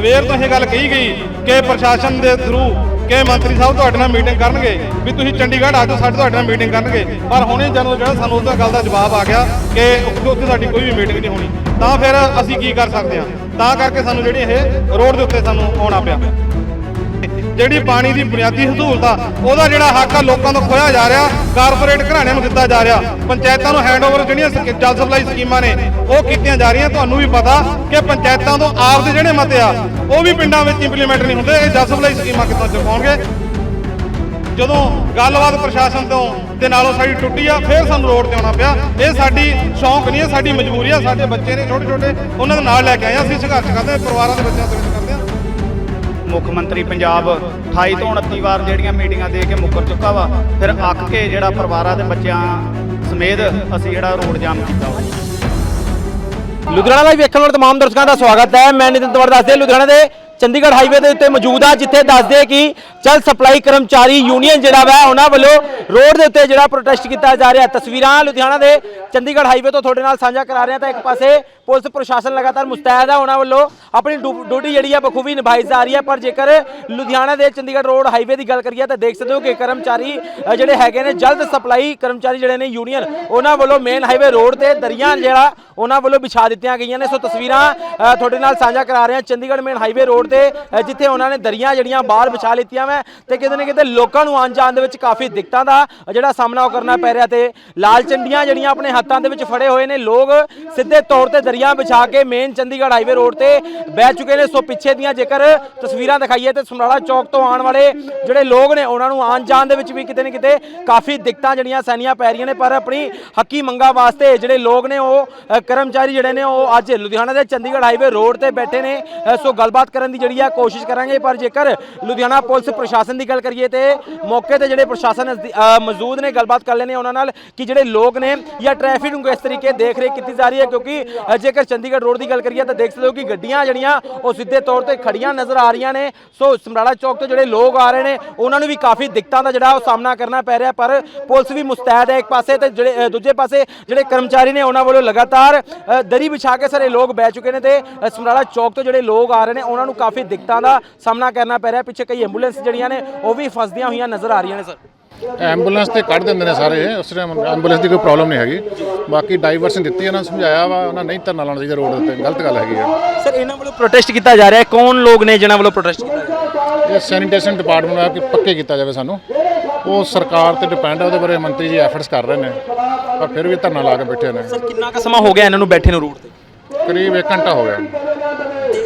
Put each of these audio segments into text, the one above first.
ਸਵੇਰ ਤੋਂ ਇਹ ਗੱਲ ਕਹੀ ਗਈ ਕਿ ਪ੍ਰਸ਼ਾਸਨ ਦੇ ਥਰੂ ਕਿ ਮੰਤਰੀ ਸਾਹਿਬ ਤੁਹਾਡੇ ਨਾਲ ਮੀਟਿੰਗ ਕਰਨਗੇ, ਵੀ ਤੁਸੀਂ ਚੰਡੀਗੜ੍ਹ ਆ ਜਾਓ, ਸਾਡੇ ਤੁਹਾਡੇ ਨਾਲ ਮੀਟਿੰਗ ਕਰਨਗੇ। ਪਰ ਹੁਣੇ ਜਦੋਂ ਜਿਹੜਾ ਸਾਨੂੰ ਉਸ ਗੱਲ ਦਾ ਜਵਾਬ ਆ ਗਿਆ ਕਿ ਉੱਥੇ ਉੱਥੇ ਸਾਡੀ ਕੋਈ ਵੀ ਮੀਟਿੰਗ ਨਹੀਂ ਹੋਣੀ, ਤਾਂ ਫਿਰ ਅਸੀਂ ਕੀ ਕਰ ਸਕਦੇ ਹਾਂ? ਤਾਂ ਕਰਕੇ ਸਾਨੂੰ ਜਿਹੜੀ ਇਹ ਰੋਡ ਦੇ ਉੱਤੇ ਸਾਨੂੰ ਆਉਣਾ ਪਿਆ। ਜਿਹੜੀ ਪਾਣੀ ਦੀ ਬੁਨਿਆਦੀ ਸਹੂਲਤ ਆ ਉਹਦਾ ਜਿਹੜਾ ਹੱਕ ਆ ਲੋਕਾਂ ਤੋਂ ਖੋਇਆ ਜਾ ਰਿਹਾ ਕਾਰਪੋਰੇਟ ਘਰਾਣਿਆਂ ਨੂੰ ਦਿੱਤਾ ਜਾ ਰਿਹਾ। ਪੰਚਾਇਤਾਂ ਨੂੰ ਹੈਂਡਓਵਰ ਜਿਹੜੀਆਂ ਜਲ ਸਪਲਾਈ ਸਕੀਮਾਂ ਨੇ, ਉਹ ਕੀਤੀਆਂ ਜਾ ਰਹੀਆਂ। ਤੁਹਾਨੂੰ ਵੀ ਪਤਾ ਕਿ ਪੰਚਾਇਤਾਂ ਤੋਂ ਆਪ ਦੇ ਜਿਹੜੇ ਮਤੇ ਆ, ਉਹ ਵੀ ਪਿੰਡਾਂ ਵਿੱਚ ਇੰਪਲੀਮੈਂਟ ਨਹੀਂ ਹੁੰਦੇ। ਇਹ ਜਲ ਸਪਲਾਈ ਸਕੀਮਾਂ ਕਿੱਥੋਂ ਚੁਕਾਉਣਗੇ? ਜਦੋਂ ਗੱਲਬਾਤ ਪ੍ਰਸ਼ਾਸਨ ਤੋਂ ਦੇ ਨਾਲੋਂ ਸਾਡੀ ਟੁੱਟੀ ਆ, ਫਿਰ ਸਾਨੂੰ ਰੋਡ ਤੇ ਆਉਣਾ ਪਿਆ। ਇਹ ਸਾਡੀ ਸ਼ੌਂਕ ਨਹੀਂ ਹੈ ਸਾਡੀ ਮਜਬੂਰੀ ਆ। ਸਾਡੇ ਬੱਚੇ ਨੇ ਛੋਟੇ ਛੋਟੇ ਉਹਨਾਂ ਦੇ ਨਾਲ ਲੈ ਕੇ ਆਏ ਹਾਂ। ਅਸੀਂ ਸੰਘਰਸ਼ ਕਰਦੇ ਪਰਿਵਾਰਾਂ ਦੇ ਬੱਚਿਆਂ ਤੋਂ ਕਰਦੇ ਮੁੱਖ ਮੰਤਰੀ ਪੰਜਾਬ 28 ਤੋਂ 29 ਵਾਰ ਜਿਹੜੀਆਂ ਮੀਟਿੰਗਾਂ ਦੇ ਕੇ ਮੁੱਕਰ ਚੁੱਕਾ ਵਾ, ਫਿਰ ਅੱਕ ਕੇ ਜਿਹੜਾ ਪਰਿਵਾਰਾਂ ਦੇ ਬੱਚਿਆਂ ਸਮੇਤ ਅਸੀਂ ਜਿਹੜਾ ਰੋਡ ਜਾਮ ਕੀਤਾ ਵਾ। ਲੁਧਿਆਣਾ ਲਾਈਵ ਵੇਖਣ ਵਾਲੇ ਤਮਾਮ ਦਰਸ਼ਕਾਂ ਦਾ ਸਵਾਗਤ ਹੈ। ਮੈਂ ਨਿਤਿਨ ਤਵਰ ਦੱਸਦੇ ਲੁਧਿਆਣਾ ਦੇ ਚੰਡੀਗੜ੍ਹ ਹਾਈਵੇ ਦੇ ਉੱਤੇ ਮੌਜੂਦ ਆ, ਜਿੱਥੇ ਦੱਸਦੇ ਕਿ ਜਲ ਸਪਲਾਈ ਕਰਮਚਾਰੀ ਯੂਨੀਅਨ ਜਿਹੜਾ ਵਾ, ਉਹਨਾਂ ਵੱਲੋਂ ਰੋਡ ਦੇ ਉੱਤੇ ਜਿਹੜਾ ਪ੍ਰੋਟੈਸਟ ਕੀਤਾ ਜਾ ਰਿਹਾ। ਤਸਵੀਰਾਂ ਲੁਧਿਆਣਾ ਦੇ ਚੰਡੀਗੜ੍ਹ ਹਾਈਵੇ ਤੋਂ ਤੁਹਾਡੇ ਨਾਲ ਸਾਂਝਾ ਕਰਾ ਰਹੇ ਹਾਂ ਤਾਂ ਇੱਕ ਪਾਸੇ ਪੁਲਿਸ ਪ੍ਰਸ਼ਾਸਨ ਲਗਾਤਾਰ ਮੁਸਤੈਦ ਹੈ ਉਹਨਾਂ ਵੱਲੋਂ ਆਪਣੀ ਡਿਊ- ਡਿਊਟੀ ਜਿਹੜੀ ਆ, ਬਖੂਬੀ ਨਿਭਾਈ ਜਾ ਰਹੀ ਹੈ ਪਰ ਜੇਕਰ ਲੁਧਿਆਣਾ ਦੇ ਚੰਡੀਗੜ੍ਹ ਰੋਡ ਹਾਈਵੇ ਦੀ ਗੱਲ ਕਰੀਏ ਤਾਂ ਦੇਖ ਸਕਦੇ ਹੋ ਕਿ ਕਰਮਚਾਰੀ ਜਿਹੜੇ ਹੈਗੇ ਨੇ, ਜਲਦ ਸਪਲਾਈ ਕਰਮਚਾਰੀ ਜਿਹੜੇ ਨੇ ਯੂਨੀਅਨ, ਉਹਨਾਂ ਵੱਲੋਂ ਮੇਨ ਹਾਈਵੇ ਰੋਡ ਤੇ ਦਰੀਆਂ ਜਿਹੜਾ, ਉਹਨਾਂ ਵੱਲੋਂ ਵਿਛਾ ਦਿੱਤੀਆਂ ਗਈਆਂ ਨੇ। ਸੋ ਤਸਵੀਰਾਂ ਤੁਹਾਡੇ ਨਾਲ ਸਾਂਝਾ ਕਰਾ ਰਹੇ ਹਾਂ। ਚੰਡੀਗੜ੍ਹ ਮੇਨ ਹਾਈਵੇ ਰੋਡ ਤੇ ਜਿੱਥੇ ਉਹਨਾਂ ਨੇ ਦਰੀਆਂ ਜਿਹੜੀਆਂ ਬਾਹਰ ਵਿਛਾ ਲਿੱਤੀਆਂ ਵੈ ਤੇ ਕਿਤੇ ਨਾ ਕਿਤੇ ਲੋਕਾਂ ਨੂੰ ਆਉਣ ਜਾਣ ਦੇ ਵਿੱਚ ਕਾਫੀ ਦਿੱਕਤਾਂ ਦਾ ਜਿਹੜਾ ਸਾਹਮਣਾ ਉਹ ਕਰਨਾ ਪੈ ਰਿਹਾ ਤੇ ਲਾਲ ਚੰਡੀਆਂ ਜਿਹੜੀਆਂ ਆਪਣੇ ਹੱਥਾਂ ਦੇ ਵਿੱਚ ਫੜੇ ਹੋਏ ਨੇ, ਲੋਕ ਸਿੱਧੇ ਤੌਰ ਤੇ ਦਰੀਆਂ ਵਿਛਾ ਕੇ ਮੇਨ ਚੰਡੀਗੜ੍ਹ ਹਾਈਵੇ ਰੋਡ ਤੇ ਬਹਿ ਚੁੱਕੇ ਨੇ। ਸੋ ਪਿੱਛੇ ਦੀਆਂ ਜੇਕਰ ਤਸਵੀਰਾਂ ਦਿਖਾਈਏ ਤੇ ਸਮਰਾਲਾ ਚੌਕ ਤੋਂ ਆਉਣ ਵਾਲੇ ਜਿਹੜੇ ਲੋਕ ਨੇ, ਉਹਨਾਂ ਨੂੰ ਆਉਣ ਜਾਣ ਦੇ ਵਿੱਚ ਵੀ ਕਿਤੇ ਨਾ ਕਿਤੇ ਕਾਫੀ ਦਿੱਕਤਾਂ ਜਿਹੜੀਆਂ ਸੈਨੀਆਂ ਪੈ ਰਹੀਆਂ ਨੇ। ਪਰ ਆਪਣੀ ਹੱਕੀ ਮੰਗਾਂ ਵਾਸਤੇ ਜਿਹੜੇ ਲੋਕ ਨੇ ਉਹ ਕਰਮਚਾਰੀ ਜਿਹੜੇ ਨੇ ਉਹ ਅੱਜ ਲੁਧਿਆਣਾ ਦੇ ਚੰਡੀਗੜ੍ਹ ਹਾਈਵੇ ਰੋਡ ਤੇ ਬੈਠੇ ਨੇ। ਸੋ ਗੱਲਬਾਤ ਕਰਨ ਦੀ ਜਿਹੜੀ ਆ ਕੋਸ਼ਿਸ਼ ਕਰਾਂਗੇ, ਪਰ ਜੇਕਰ ਲੁਧਿਆਣਾ ਪੁਲਿਸ ਪ੍ਰਸ਼ਾਸਨ ਦੀ ਗੱਲ ਕਰੀਏ ਤੇ ਮੌਕੇ ਤੇ ਜਿਹੜੇ ਪ੍ਰਸ਼ਾਸਨ ਮੌਜੂਦ ਨੇ, ਗੱਲਬਾਤ ਕਰ ਲੈਣੇ ਉਹਨਾਂ ਨਾਲ ਕਿ ਜਿਹੜੇ ਲੋਕ ਨੇ ਜਾਂ ਟ੍ਰੈਫਿਕ ਨੂੰ ਇਸ ਤਰੀਕੇ ਦੇਖ ਰੇਖ ਕੀਤੀ ਜਾ ਰਹੀ ਹੈ, ਕਿਉਂਕਿ ਜੇਕਰ ਚੰਡੀਗੜ੍ਹ ਰੋਡ ਦੀ ਗੱਲ ਕਰੀਏ ਤਾਂ ਦੇਖ ਸਕਦੇ ਹੋ ਕਿ ਗੱਡੀਆਂ ਜਿਹੜੀਆਂ ਉਹ ਸਿੱਧੇ ਤੌਰ ਤੇ ਖੜੀਆਂ ਨਜ਼ਰ ਆ ਰਹੀਆਂ ਨੇ। ਸੋ ਸਮਰਾਲਾ ਚੌਕ ਤੋਂ ਜਿਹੜੇ ਲੋਕ ਆ ਰਹੇ ਨੇ, ਉਹਨਾਂ ਨੂੰ ਵੀ ਕਾਫੀ ਦਿੱਕਤਾਂ ਦਾ ਜਿਹੜਾ ਉਹ ਸਾਹਮਣਾ ਕਰਨਾ ਪੈ ਰਿਹਾ, ਪਰ ਪੁਲਿਸ ਵੀ ਮੁਸਤੈਦ ਹੈ ਇੱਕ ਪਾਸੇ ਤੇ ਜਿਹੜੇ ਦੂਜੇ ਪਾਸੇ ਜਿਹੜੇ ਕਰਮਚਾਰੀ ਨੇ, ਉਹਨਾਂ ਵੱਲੋਂ ਲਗਾਤਾਰ ਦਰੀ ਵਿਛਾ ਕੇ ਸਾਰੇ ਲੋਕ ਬਹਿ ਚੁੱਕੇ ਨੇ ਤੇ ਸਮਰਾਲਾ ਚੌਕ ਤੋਂ ਜਿਹੜੇ ਲੋਕ ਆ ਰਹੇ ਨੇ, ਉਹਨਾਂ ਨੂੰ ਕਾਫੀ ਦਿੱਕਤਾਂ ਦਾ ਸਾਹਮਣਾ ਕਰਨਾ ਪੈ ਰਿਹਾ। ਪਿੱਛੇ ਕਈ ਐਂਬੂਲੈਂਸ ਜਿਹੜੀਆਂ ਨੇ ਉਹ ਵੀ ਫਸਦੀਆਂ ਹੋਈਆਂ ਨਜ਼ਰ ਆ ਰਹੀਆਂ ਨੇ ਸਰ। ਐਂਬੂਲੈਂਸ ਤੇ ਕੱਢ ਦਿੰਦੇ ਨੇ ਸਾਰੇ। ਉਸ ਟਾਈਮ ਐਂਬੂਲੈਂਸ ਦੀ ਕੋਈ ਪ੍ਰੋਬਲਮ ਨਹੀਂ ਹੈਗੀ। ਬਾਕੀ ਡਾਈਵਰਸ਼ਨ ਦਿੱਤੀ ਇਹਨਾਂ ਨੂੰ ਸਮਝਾਇਆ ਵਾ ਉਹਨਾਂ ਨਹੀਂ ਧਰਨਾ ਲਾਉਣਾ ਚਾਹੀਦਾ ਰੋਡ ਉੱਤੇ। ਗਲਤ ਗੱਲ ਹੈਗੀ ਆ। ਸਰ ਇਹਨਾਂ ਵੱਲੋਂ ਪ੍ਰੋਟੈਸਟ ਕੀਤਾ ਜਾ ਰਿਹਾ। ਹੈ ਕੌਣ ਲੋਕ ਨੇ ਜਿਨ੍ਹਾਂ ਵੱਲੋਂ ਪ੍ਰੋਟੈਸਟ ਕੀਤਾ ਜਾ ਰਿਹਾ? ਇਹ ਸੈਨੀਟੇਸ਼ਨ ਡਿਪਾਰਟਮੈਂਟ ਆ ਕਿ ਪੱਕੇ ਕੀਤਾ ਜਾਵੇ ਸਾਨੂੰ। ਉਹ ਸਰਕਾਰ ਤੇ ਡਿਪੈਂਡ ਹੈ ਉਹਦੇ ਬਾਰੇ ਮੰਤਰੀ ਜੀ ਐਫਰਟਸ ਕਰ ਰਹੇ ਨੇ। ਪਰ ਫਿਰ ਵੀ ਧਰਨਾ ਲਾ ਕੇ ਬੈਠੇ ਨੇ। ਸਰ ਕਿੰਨਾ ਕੁ ਸਮਾਂ ਹੋ ਗਿਆ ਇਹਨਾਂ ਨੂੰ ਬੈਠੇ ਨੂੰ ਰੋਡ ਤੇ? ਕਰੀਬ 1 ਘੰਟਾ ਹੋ ਗਿਆ।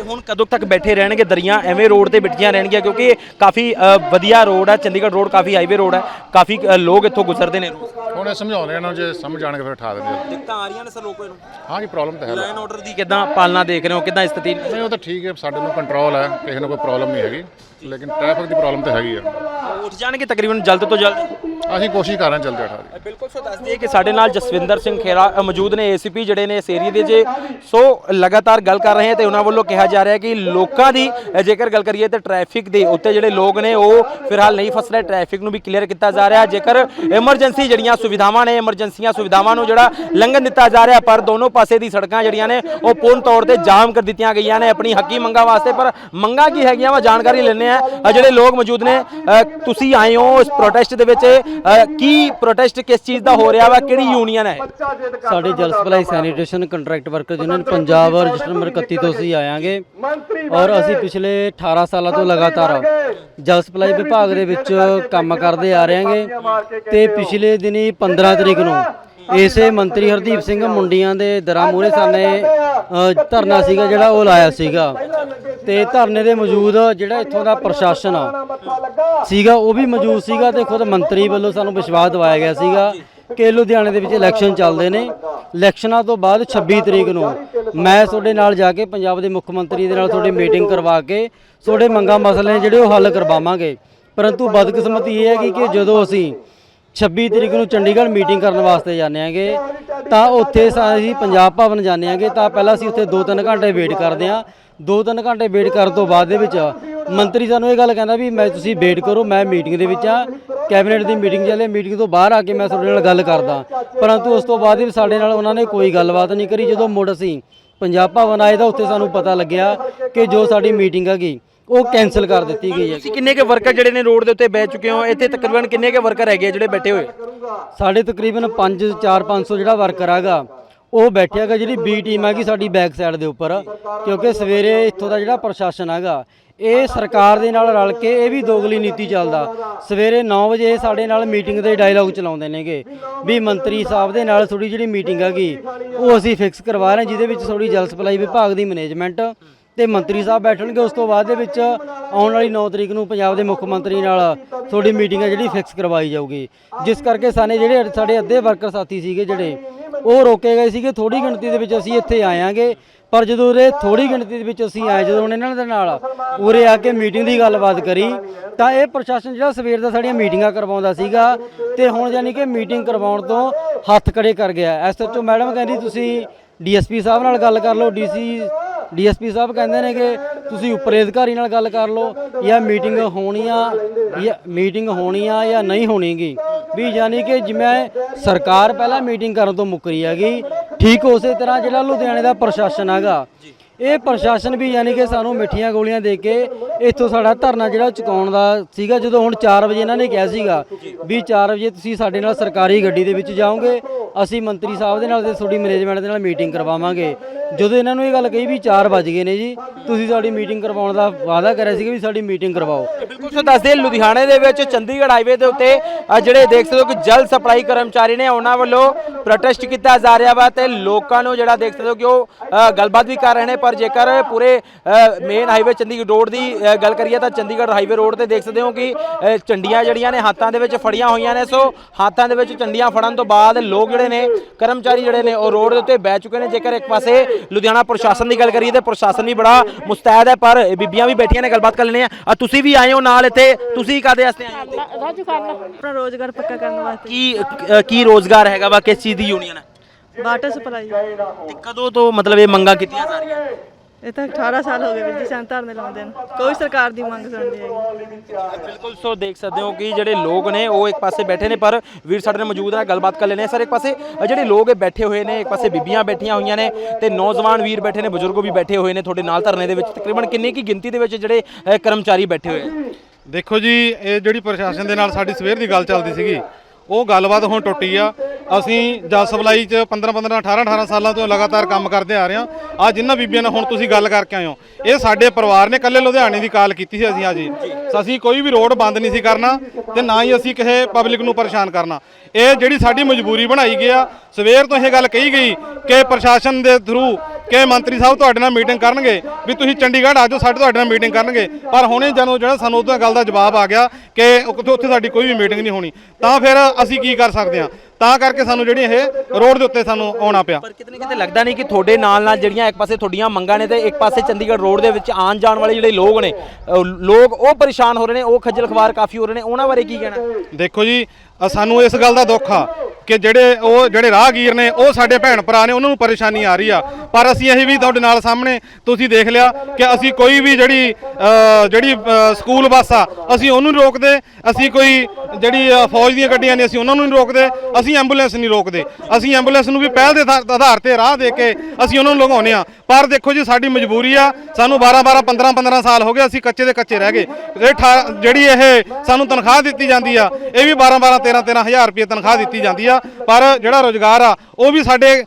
ਹੁਣ ਕਦੋਂ ਤੱਕ ਬੈਠੇ ਰਹਿਣਗੇ ਦਰੀਆਂ? ਐਵੇਂ ਰੋਡ ਤੇ ਬਿਠੀਆਂ ਰਹਿਣਗੀਆਂ ਕਿਉਂਕਿ ਇਹ ਕਾਫੀ ਅ, ਵਧੀਆ ਰੋਡ ਹੈ ਚੰਡੀਗੜ੍ਹ ਰੋਡ ਕਾਫੀ ਹਾਈਵੇ ਰੋਡ ਹੈ ਕਾਫੀ ਅ, ਲੋਕ ਇੱਥੋਂ ਗੁਜ਼ਰਦੇ ਨੇ ਹੁਣ ਇਹ ਸਮਝਾਉਂਦੇ ਇਹਨਾਂ ਨੂੰ ਜੇ ਸਮਝ ਆਣਗੇ ਫਿਰ ਉਠਾ ਦਿੰਦੇ ਆ। ਦਿੱਕਤਾਂ ਆ ਰਹੀਆਂ ਨੇ ਸਰ ਲੋਕਾਂ ਨੂੰ? ਹਾਂ ਜੀ ਪ੍ਰੋਬਲਮ ਤਾਂ ਹੈ। ਲਾਈਨ ਆਰਡਰ ਦੀ ਕਿਦਾਂ ਪਾਲਣਾ ਦੇਖ ਰਹੇ ਹੋ? ਕਿਦਾਂ ਸਥਿਤੀ? ਨਹੀਂ ਉਹ ਤਾਂ ਠੀਕ ਹੈ ਸਾਡੇ ਨੂੰ ਕੰਟਰੋਲ ਹੈ ਕਿਸੇ ਨੂੰ ਕੋਈ ਪ੍ਰੋਬਲਮ ਨਹੀਂ ਹੈਗੀ। ਲੇਕਿਨ ਟ੍ਰੈਫਿਕ ਦੀ ਪ੍ਰੋਬਲਮ ਤਾਂ ਹੈਗੀ ਆ। ਉੱਠ ਜਾਣਗੇ ਤਕਰੀਬਨ ਜਲਦ ਤੋਂ ਜਲਦ? ਅਸੀਂ ਕੋਸ਼ਿਸ਼ ਕਰ ਰਹੇ ਹਾਂ ਜਲਦੀ ਉਠਾ ਦੀ। ਬਿਲਕੁਲ ਸੋ ਦੱਸ ਦਈਏ ਕਿ ਸਾਡੇ ਨਾਲ ਜਸਵਿੰਦਰ ਸਿੰਘ ਖੇਰਾ ਅ, ਮੌਜੂਦ ਨੇ ਏਸੀਪੀ ਜਿਹੜੇ ਨੇ ਇਸ ਏਰੀਏ ਦੇ ਜੇ। ਸੋ ਲਗਾਤਾਰ ਗੱਲ ਕਰ ਰਹੇ ਹਾਂ ਤੇ ਉਹਨਾਂ ਵੱਲੋਂ ਕਿਹਾ ਜਾ ਰਿਹਾ ਕਿ ਲੋਕਾਂ ਦੀ ਅ, ਜੇਕਰ ਗੱਲ ਕਰੀਏ ਤੇ ਟ੍ਰੈਫਿਕ ਦੇ ਉੱਤੇ ਜਿਹੜੇ ਲੋਕ ਨੇ ਉਹ ਫਿਲਹਾਲ ਨਹੀਂ ਫਸ ਰਹੇ। ਟ੍ਰੈਫਿਕ ਨੂੰ ਵੀ ਕਲੀਅਰ ਕੀਤਾ ਜਾ ਰਿਹਾ। ਜੇਕਰ ਐਮਰਜੈਂਸੀ ਜਿਹੜੀਆਂ ਸੁਵਿਧਾਵਾਂ ਨੇ ਐਮਰਜੈਂਸੀਆਂ ਸੁਵਿਧਾਵਾਂ ਨੂੰ ਜਿਹੜਾ ਲੰਘਣ ਦਿੱਤਾ ਜਾ ਰਿਹਾ ਪਰ ਦੋਨੋਂ ਪਾਸੇ ਦੀ ਸੜਕਾਂ ਜਿਹੜੀਆਂ ਨੇ ਉਹ ਪੂਰਨ ਤੌਰ ਤੇ ਜਾਮ ਕਰ ਦਿੱਤੀਆਂ ਗਈਆਂ ਨੇ। ਆਪਣੀ ਹੱਕੀ ਮੰਗਾਂ ਵਾਸਤੇ ਪਰ ਮੰਗਾਂ ਕੀ ਹੈਗੀਆਂ ਵਾ ਜਾਣਕਾਰੀ ਲੈਣੇ ਅ, ਜਿਹੜੇ ਲੋਕ ਮੌਜੂਦ ਨੇ ਅ, ਤੁਸੀਂ ਆਏ ਹੋ ਇਸ ਪ੍ਰੋਟੈਸਟ ਦੇ ਵਿੱਚ ਅ, ਕੀ ਪ੍ਰੋਟੈਸਟ ਕਿਸ ਚੀਜ਼ ਦਾ ਹੋ ਰਿਹਾ ਵਾ ਕਿਹੜੀ ਯੂਨੀਅਨ ਹੈ ਸਾਡੇ ਜਲ supply sanitation contract worker union Punjab register number 31 ਤੋਂ ਅਸੀਂ ਆਇਆਂਗੇ ਔਰ ਅਸੀਂ ਪਿਛਲੇ 18 ਸਾਲਾਂ ਤੋਂ ਲਗਾਤਾਰ ਜਲ ਸਪਲਾਈ ਵਿਭਾਗ ਦੇ ਵਿੱਚ ਕੰਮ ਕਰਦੇ ਆ ਰਹੇ ਹਾਂਗੇ ਤੇ ਪਿਛਲੇ ਦਿਨੀ 15 ਤਰੀਕ ਨੂੰ ਇਸੇ ਮੰਤਰੀ ਹਰਦੀਪ ਸਿੰਘ ਮੁੰਡੀਆਂ ਦੇ ਦਰਾਂ ਮੂਹਰੇ ਸਾਨੇ ਧਰਨਾ ਸੀਗਾ ਜਿਹੜਾ, ਉਹ ਲਾਇਆ ਸੀਗਾ। ਤੇ ਧਰਨੇ ਦੇ ਮੌਜੂਦ ਜਿਹੜਾ ਇੱਥੋਂ ਦਾ ਪ੍ਰਸ਼ਾਸਨ ਸੀਗਾ, ਉਹ ਵੀ ਮੌਜੂਦ ਸੀਗਾ ਤੇ ਖੁਦ ਮੰਤਰੀ ਵੱਲੋਂ ਸਾਨੂੰ ਵਿਸ਼ਵਾਸ ਦਿਵਾਇਆ ਗਿਆ ਸੀਗਾ ਕਿ ਲੁਧਿਆਣੇ ਦੇ ਵਿੱਚ ਇਲੈਕਸ਼ਨ ਚੱਲਦੇ ਨੇ। ਇਲੈਕਸ਼ਨਾਂ ਤੋਂ ਬਾਅਦ 26 ਤਰੀਕ ਨੂੰ ਮੈਂ ਤੁਹਾਡੇ ਨਾਲ ਜਾ ਕੇ ਪੰਜਾਬ ਦੇ ਮੁੱਖ ਮੰਤਰੀ ਦੇ ਨਾਲ ਤੁਹਾਡੀ ਮੀਟਿੰਗ ਕਰਵਾ ਕੇ ਤੁਹਾਡੇ ਮੰਗਾਂ ਮਸਲੇ ਜਿਹੜੇ ਉਹ ਹੱਲ ਕਰਵਾਵਾਂਗੇ। ਪਰੰਤੂ ਬਦਕਿਸਮਤੀ ਇਹ ਹੈਗੀ ਕਿ ਜਦੋਂ ਅਸੀਂ 26 ਤਰੀਕ ਨੂੰ ਚੰਡੀਗੜ੍ਹ ਮੀਟਿੰਗ ਕਰਨ ਵਾਸਤੇ ਜਾਂਦੇ ਆਂਗੇ। ਤਾਂ ਉੱਥੇ ਅਸੀਂ ਪੰਜਾਬ ਭਵਨ ਜਾਂਦੇ ਆਂਗੇ। ਤਾਂ ਪਹਿਲਾਂ ਅਸੀਂ ਉੱਥੇ 2-3 ਘੰਟੇ ਵੇਟ ਕਰਦੇ ਆਂ। 2-3 ਘੰਟੇ ਵੇਟ ਕਰਨ ਤੋਂ ਬਾਅਦ ਦੇ ਵਿੱਚ ਮੰਤਰੀ ਸਾਨੂੰ ਇਹ ਗੱਲ ਕਹਿੰਦਾ ਵੀ ਮੈਂ ਤੁਸੀਂ ਵੇਟ ਕਰੋ, ਮੈਂ ਮੀਟਿੰਗ ਦੇ ਵਿੱਚ ਆ। ਕੈਬਨਿਟ ਦੀ ਮੀਟਿੰਗ ਚੱਲੇ ਮੀਟਿੰਗ ਤੋਂ ਬਾਹਰ ਆ ਕੇ ਮੈਂ ਤੁਹਾਡੇ ਨਾਲ ਗੱਲ ਕਰਦਾ। ਪਰੰਤੂ ਉਸ ਤੋਂ ਬਾਅਦ ਵੀ ਸਾਡੇ ਨਾਲ ਉਹਨਾਂ ਨੇ ਕੋਈ ਗੱਲਬਾਤ ਨਹੀਂ ਕਰੀ। ਜਦੋਂ ਮੁੜ ਅਸੀਂ ਪੰਜਾਬ ਭਵਨ ਆਏ ਤਾਂ ਉੱਥੇ ਸਾਨੂੰ ਪਤਾ ਲੱਗਿਆ ਕਿ ਜੋ ਸਾਡੀ ਮੀਟਿੰਗ ਹੈਗੀ ਉਹ ਕੈਨਸਲ ਕਰ ਦਿੱਤੀ ਗਈ ਹੈ। ਤੁਸੀਂ ਕਿੰਨੇ ਕੇ ਵਰਕਰ ਜਿਹੜੇ ਨੇ ਰੋਡ ਦੇ ਉੱਤੇ ਬਹਿ ਚੁੱਕੇ ਹੋ? ਇੱਥੇ ਤਕਰੀਬਨ ਕਿੰਨੇ ਕੇ ਵਰਕਰ ਹੈਗੇ ਆ ਜਿਹੜੇ ਬੈਠੇ ਹੋਏ? ਸਾਡੇ ਤਕਰੀਬਨ 5 4 500 ਜਿਹੜਾ ਵਰਕਰ ਹੈਗਾ ਉਹ ਬੈਠਿਆ ਹੈਗਾ ਜਿਹੜੀ ਬੀ ਟੀਮ ਹੈਗੀ ਸਾਡੀ ਬੈਕ ਸਾਈਡ ਦੇ ਉੱਪਰ। ਕਿਉਂਕਿ ਸਵੇਰੇ ਇੱਥੋਂ ਦਾ ਜਿਹੜਾ ਪ੍ਰਸ਼ਾਸਨ ਹੈਗਾ ਇਹ ਸਰਕਾਰ ਦੇ ਨਾਲ ਰਲ ਕੇ ਇਹ ਵੀ ਦੋਗਲੀ ਨੀਤੀ ਚੱਲਦਾ। ਸਵੇਰੇ 9 ਵਜੇ ਸਾਡੇ ਨਾਲ ਮੀਟਿੰਗ ਦੇ ਡਾਇਲੌਗ ਚਲਾਉਂਦੇ ਨੇਗੇ। ਵੀ ਮੰਤਰੀ ਸਾਹਿਬ ਦੇ ਨਾਲ ਥੋੜੀ ਜਿਹੜੀ ਮੀਟਿੰਗ ਹੈਗੀ ਉਹ ਅਸੀਂ ਫਿਕਸ ਕਰਵਾ ਰਹੇ ਹਾਂ ਜਿਹਦੇ ਵਿੱਚ ਥੋੜੀ ਜਲ ਸਪਲਾਈ ਵਿਭਾਗ ਦੀ ਮੈਨੇਜਮੈਂਟ ਤੇ ਮੰਤਰੀ ਸਾਹਿਬ ਬੈਠਣਗੇ, ਉਸ ਤੋਂ ਬਾਅਦ ਦੇ ਵਿੱਚ ਆਉਣ ਵਾਲੀ 9 ਤਰੀਕ ਨੂੰ ਪੰਜਾਬ ਦੇ ਮੁੱਖ ਮੰਤਰੀ ਨਾਲ ਤੁਹਾਡੀ ਮੀਟਿੰਗ ਹੈ ਜਿਹੜੀ ਫਿਕਸ ਕਰਵਾਈ ਜਾਊਗੀ। ਜਿਸ ਕਰਕੇ ਸਾਨੇ ਜਿਹੜੇ ਸਾਡੇ ਅੱਧੇ ਵਰਕਰ ਸਾਥੀ ਸੀਗੇ ਜਿਹੜੇ, ਉਹ ਰੋਕੇ ਗਏ ਸੀਗੇ ਥੋੜੀ ਗਿਣਤੀ ਦੇ ਵਿੱਚ ਅਸੀਂ ਇੱਥੇ ਆਇਆਂਗੇ, ਪਰ ਜਦੋਂ ਉਰੇ ਥੋੜੀ ਗਿਣਤੀ ਦੇ ਵਿੱਚ ਅਸੀਂ ਆਏ, ਜਦੋਂ ਇਹਨਾਂ ਦੇ ਨਾਲ ਉਰੇ ਆ ਕੇ ਮੀਟਿੰਗ ਦੀ ਗੱਲਬਾਤ ਕਰੀ, ਤਾਂ ਇਹ ਪ੍ਰਸ਼ਾਸਨ ਜਿਹੜਾ ਸਵੇਰ ਦਾ ਸਾਡੀਆਂ ਮੀਟਿੰਗਾਂ ਕਰਵਾਉਂਦਾ ਸੀਗਾ, ਤੇ ਹੁਣ ਯਾਨੀ ਕਿ ਮੀਟਿੰਗ ਕਰਵਾਉਣ ਤੋਂ ਹੱਥ ਖੜੇ ਕਰ ਗਿਆ। ਐਸਐਚਓ ਮੈਡਮ ਕਹਿੰਦੀ, ਤੁਸੀਂ ਡੀਐਸਪੀ ਸਾਹਿਬ ਨਾਲ ਗੱਲ ਕਰ ਲਓ, ਡੀਸੀ, ਡੀਐਸਪੀ ਸਾਹਿਬ ਕਹਿੰਦੇ ਨੇ ਕਿ ਤੁਸੀਂ ਉੱਪਰੇ ਅਧਿਕਾਰੀ ਨਾਲ ਗੱਲ ਕਰ ਲਓ, ਜਾਂ ਮੀਟਿੰਗ ਹੋਣੀ ਆ, ਜਾਂ ਮੀਟਿੰਗ ਹੋਣੀ ਆ ਜਾਂ ਨਹੀਂ ਹੋਣੀਗੀ। ਵੀ ਯਾਨੀ ਕਿ ਜਿਵੇਂ ਸਰਕਾਰ ਪਹਿਲਾਂ ਮੀਟਿੰਗ ਕਰਨ ਤੋਂ ਮੁੱਕਰੀ ਹੈਗੀ, ਠੀਕ ਉਸੇ ਤਰ੍ਹਾਂ ਜਿਹੜਾ ਲੁਧਿਆਣੇ ਦਾ ਪ੍ਰਸ਼ਾਸਨ ਹੈਗਾ ਇਹ ਪ੍ਰਸ਼ਾਸਨ ਵੀ ਯਾਨੀ ਕਿ ਸਾਨੂੰ ਮਿੱਠੀਆਂ ਗੋਲੀਆਂ ਦੇ ਕੇ ਇੱਥੋਂ ਸਾਡਾ ਧਰਨਾ ਜਿਹੜਾ ਚੁਕਾਉਣ ਦਾ ਸੀਗਾ, ਜਦੋਂ ਹੁਣ 4 ਵਜੇ ਇਹਨਾਂ ਨੇ ਕਿਹਾ ਸੀਗਾ ਵੀ 4 ਵਜੇ ਤੁਸੀਂ ਸਾਡੇ ਨਾਲ ਸਰਕਾਰੀ ਗੱਡੀ ਦੇ ਵਿੱਚ ਜਾਓਗੇ, ਅਸੀਂ ਮੰਤਰੀ ਸਾਹਿਬ ਦੇ ਨਾਲ ਤੇ ਤੁਹਾਡੀ ਮੈਨੇਜਮੈਂਟ ਦੇ ਨਾਲ ਮੀਟਿੰਗ ਕਰਵਾਵਾਂਗੇ। ਜਦੋਂ ਇਹਨਾਂ ਨੂੰ ਇਹ ਗੱਲ ਕਹੀ ਵੀ 4 ਵਜ ਗਏ ਨੇ ਜੀ, ਤੁਸੀਂ ਸਾਡੀ ਮੀਟਿੰਗ ਕਰਵਾਉਣ ਦਾ ਵਾਅਦਾ ਕਰਿਆ ਸੀਗਾ ਵੀ ਸਾਡੀ ਮੀਟਿੰਗ ਕਰਵਾਓ। ਬਿਲਕੁਲ ਸੋ ਦੱਸਦੇ ਲੁਧਿਆਣੇ ਦੇ ਵਿੱਚ ਚੰਡੀਗੜ੍ਹ ਹਾਈਵੇ ਦੇ ਉੱਤੇ ਜਿਹੜੇ ਦੇਖ ਸਕਦੇ ਹੋ ਕਿ ਜਲ ਸਪਲਾਈ ਕਰਮਚਾਰੀ ਨੇ ਉਹਨਾਂ ਵੱਲੋਂ ਪ੍ਰੋਟੈਸਟ ਕੀਤਾ ਜਾ ਰਿਹਾ ਵਾ ਤੇ ਲੋਕਾਂ ਨੂੰ ਜਿਹੜਾ ਦੇਖ ਸਕਦੇ ਹੋ ਕਿ ਉਹ ਗੱਲਬਾਤ ਵੀ ਕਰ ਰਹੇ ਨੇ। ਪਰ ਜੇਕਰ ਪੂਰੇ ਮੇਨ ਹਾਈਵੇ ਚੰਡੀਗੜ੍ਹ ਰੋਡ ਦੀ ਗੱਲ ਕਰੀਏ ਤਾਂ ਚੰਡੀਗੜ੍ਹ ਹਾਈਵੇ ਰੋਡ ਤੇ ਦੇਖ ਸਕਦੇ ਹੋ ਕਿ ਝੰਡੀਆਂ ਜਿਹੜੀਆਂ ਨੇ ਹੱਥਾਂ ਦੇ ਵਿੱਚ ਫੜੀਆਂ ਹੋਈਆਂ ਨੇ। ਸੋ ਹੱਥਾਂ ਦੇ ਵਿੱਚ ਝੰਡੀਆਂ ਫੜਨ ਤੋਂ ਬਾਅਦ ਲੋਕ ਜਿਹੜੇ ਨੇ ਕਰਮਚਾਰੀ ਜਿਹੜੇ ਨੇ ਉਹ ਰੋਡ ਦੇ ਉੱਤੇ ਬਹਿ ਚੁੱਕੇ ਨੇ। ਜੇਕਰ ਇੱਕ ਪਾਸੇ ਲੁਧਿਆਣਾ ਪ੍ਰਸ਼ਾਸਨ ਦੀ ਗੱਲ ਕਰੀਏ ਤੇ ਪ੍ਰਸ਼ਾਸਨ ਵੀ ਬੜਾ ਮੁਸਤੈਦ ਹੈ ਪਰ ਬੀਬੀਆਂ ਵੀ ਬੈਠੀਆਂ ਨੇ ਗੱਲਬਾਤ ਕਰ ਲੈਣੇ ਆ ਤੁਸੀਂ ਵੀ ਆਏ ਹੋ ਨਾਲ ਇੱਥੇ ਤੁਸੀਂ ਕਾਦੇ ਵਾਸਤੇ ਆਏ ਹੋ? ਰਾਜੂ ਖਾਨਾ ਆਪਣਾ ਰੋਜ਼ਗਾਰ ਪੱਕਾ ਕਰਨ ਵਾਸਤੇ। ਕੀ ਕੀ ਰੋਜ਼ਗਾਰ ਹੈਗਾ ਵਾ ਕਿਸ ਚੀਜ਼ ਦੀ ਯੂਨੀਅਨ ਹੈ? Water supply. ਤੇ ਕਦੋਂ ਤੋਂ ਮਤਲਬ ਇਹ ਮੰਗਾਂ ਕੀਤੀਆਂ ਜਾ ਰਹੀਆਂ? ਇਹ ਤਾਂ 18 ਸਾਲ ਹੋ ਗਏ ਵੀਰ ਜੀ ਸਾਨੂੰ ਧਰਨੇ ਲਾਉਂਦੇ ਨੇ। ਕੋਈ ਸਰਕਾਰ ਦੀ ਮੰਗ ਸੁਣਦੀ ਹੈਗੀ। ਬਿਲਕੁਲ ਸੋ ਦੇਖ ਸਕਦੇ ਹੋ ਕਿ ਜਿਹੜੇ ਲੋਕ ਨੇ ਉਹ ਇੱਕ ਪਾਸੇ ਬੈਠੇ ਨੇ ਪਰ ਵੀਰ ਸਾਡੇ ਨਾਲ ਮੌਜੂਦ ਹੈ ਗੱਲਬਾਤ ਕਰ ਲੈਣੇ ਸਰ ਇੱਕ ਪਾਸੇ ਅ, ਜਿਹੜੇ ਲੋਕ ਇਹ ਬੈਠੇ ਹੋਏ ਨੇ ਇੱਕ ਪਾਸੇ ਬੀਬੀਆਂ ਬੈਠੀਆਂ ਹੋਈਆਂ ਨੇ ਤੇ ਨੌਜਵਾਨ ਵੀਰ ਬੈਠੇ ਨੇ ਬਜ਼ੁਰਗ ਵੀ ਬੈਠੇ ਹੋਏ ਨੇ ਤੁਹਾਡੇ ਨਾਲ ਧਰਨੇ ਦੇ ਵਿੱਚ। ਤਕਰੀਬਨ ਕਿੰਨੀ ਕੀ ਗਿਣਤੀ ਦੇ ਵਿੱਚ ਜਿਹੜੇ ਅ, ਕਰਮਚਾਰੀ ਬੈਠੇ ਹੋਏ ਆ? ਦੇਖੋ ਜੀ ਇਹ ਜਿਹੜੀ ਪ੍ਰਸ਼ਾਸਨ ਦੇ ਨਾਲ ਸਾਡੀ ਸਵੇਰ ਦੀ ਗੱਲ ਚੱਲਦੀ ਸੀਗੀ ਉਹ ਗੱਲਬਾਤ ਹੁਣ ਟੁੱਟੀ ਆ। ਅਸੀਂ ਜਲ ਸਪਲਾਈ 'ਚ 15 15 18 18 ਸਾਲਾਂ ਤੋਂ ਲਗਾਤਾਰ ਕੰਮ ਕਰਦੇ ਆ ਰਹੇ ਹਾਂ। ਆ ਜਿੰਨਾ ਬੀਬੀਆਂ ਨਾਲ ਹੁਣ ਤੁਸੀਂ ਗੱਲ ਕਰਕੇ ਆਏ ਹੋ, ਇਹ ਸਾਡੇ ਪਰਿਵਾਰ ਨੇ ਕੱਲੇ ਲੁਧਿਆਣੇ ਦੀ ਕਾਲ ਕੀਤੀ ਸੀ ਅਸੀਂ ਅੱਜ। ਅਸੀਂ ਕੋਈ ਵੀ ਰੋਡ ਬੰਦ ਨਹੀਂ ਸੀ ਕਰਨਾ ਤੇ ਨਾ ਹੀ ਅਸੀਂ ਕਿਸੇ ਪਬਲਿਕ ਨੂੰ ਪਰੇਸ਼ਾਨ ਕਰਨਾ। ਇਹ ਜਿਹੜੀ ਸਾਡੀ ਮਜਬੂਰੀ ਬਣਾਈ ਗਈ ਆ, ਸਵੇਰ ਤੋਂ ਇਹ ਗੱਲ ਕਹੀ ਗਈ ਕਿ ਪ੍ਰਸ਼ਾਸਨ ਦੇ ਥਰੂ ਕਿ ਮੰਤਰੀ ਸਾਹਿਬ ਤੁਹਾਡੇ ਨਾਲ ਮੀਟਿੰਗ ਕਰਨਗੇ, ਵੀ ਤੁਸੀਂ ਚੰਡੀਗੜ੍ਹ ਆ ਜਾਓ, ਸਾਡੇ ਤੁਹਾਡੇ ਨਾਲ ਮੀਟਿੰਗ ਕਰਨਗੇ। ਪਰ ਹੁਣੇ ਜਦੋਂ ਜਿਹੜਾ ਸਾਨੂੰ ਉਦੋਂ ਗੱਲ ਦਾ ਜਵਾਬ ਆ ਗਿਆ ਕਿ ਉੱਥੇ ਉੱਥੇ ਸਾਡੀ ਕੋਈ ਵੀ ਮੀਟਿੰਗ ਨਹੀਂ ਹੋਣੀ, ਤਾਂ ਫਿਰ ਅਸੀਂ ਕੀ ਕਰ ਸਕਦੇ ਹਾਂ? ਤਾਂ ਕਰਕੇ ਸਾਨੂੰ ਜਿਹੜੀ ਇਹ ਰੋਡ ਦੇ ਉੱਤੇ ਸਾਨੂੰ ਆਉਣਾ ਪਿਆ। ਪਰ ਕਿਤੇ ਨਾ ਕਿਤੇ ਲੱਗਦਾ ਨਹੀਂ ਕਿ ਤੁਹਾਡੇ ਨਾਲ ਨਾਲ ਜਿਹੜੀਆਂ ਇੱਕ ਪਾਸੇ ਤੁਹਾਡੀਆਂ ਮੰਗਾਂ ਨੇ ਤੇ ਇੱਕ ਪਾਸੇ ਚੰਡੀਗੜ੍ਹ ਰੋਡ ਦੇ ਵਿੱਚ ਆਉਣ ਜਾਣ ਵਾਲੇ ਜਿਹੜੇ ਲੋਕ ਨੇ ਲੋਕ ਉਹ ਪਰੇਸ਼ਾਨ ਹੋ ਰਹੇ ਨੇ ਉਹ ਖੱਜਲ ਖਵਾਰ ਕਾਫੀ ਹੋ ਰਹੇ ਨੇ ਉਹਨਾਂ ਬਾਰੇ ਕੀ ਕਹਿਣਾ? ਦੇਖੋ ਜੀ ਅ, ਸਾਨੂੰ ਇਸ ਗੱਲ ਦਾ ਦੁੱਖ ਆ ਕਿ ਜਿਹੜੇ ਉਹ ਜਿਹੜੇ ਰਾਹਗੀਰ ਨੇ ਉਹ ਸਾਡੇ ਭੈਣ ਭਰਾ ਨੇ ਉਹਨਾਂ ਨੂੰ ਪਰੇਸ਼ਾਨੀ ਆ ਰਹੀ ਆ। ਪਰ ਅਸੀਂ ਇਹ ਵੀ ਤੁਹਾਡੇ ਨਾਲ ਸਾਹਮਣੇ ਤੁਸੀਂ ਦੇਖ ਲਿਆ ਕਿ ਅਸੀਂ ਕੋਈ ਵੀ ਜਿਹੜੀ ਅ, ਜਿਹੜੀ ਅ, ਸਕੂਲ ਬੱਸ ਆ ਅਸੀਂ ਉਹਨੂੰ ਨਹੀਂ ਰੋਕਦੇ ਅਸੀਂ ਕੋਈ ਜਿਹੜੀ ਅ, ਫੌਜ ਦੀਆਂ ਗੱਡੀਆਂ ਨੇ ਅਸੀਂ ਉਹਨਾਂ ਨੂੰ ਨਹੀਂ ਰੋਕਦੇ ਅਸੀਂ ਐਂਬੂਲੈਂਸ ਨਹੀਂ ਰੋਕਦੇ। ਅਸੀਂ ਐਂਬੂਲੈਂਸ ਨੂੰ ਵੀ ਪਹਿਲ ਦੇ ਆਧਾਰ- ਤੇ ਰਾਹ ਦੇ ਕੇ ਅਸੀਂ ਉਹਨਾਂ ਨੂੰ ਲਗਾਉਂਦੇ ਆ ਪਰ ਦੇਖੋ ਜੀ, ਸਾਡੀ ਮਜਬੂਰੀ ਆ। ਸਾਨੂੰ 12 12 15 15 ਸਾਲ ਹੋ ਗਏ, ਅਸੀਂ ਕੱਚੇ ਦੇ ਕੱਚੇ ਰਹਿ ਗਏ। ਇਹ ਠਾ- ਜਿਹੜੀ ਇਹ ਸਾਨੂੰ ਤਨਖਾਹ ਦਿੱਤੀ ਜਾਂਦੀ ਆ, ਇਹ ਵੀ 12 12 13 13 ਹਜ਼ਾਰ ਰੁਪਏ ਤਨਖਾਹ ਦਿੱਤੀ ਜਾਂਦੀ ਆ। ਪਰ ਜਿਹੜਾ ਰੋਜ਼ਗਾਰ ਆ, ਉਹ ਵੀ ਸਾਡੇ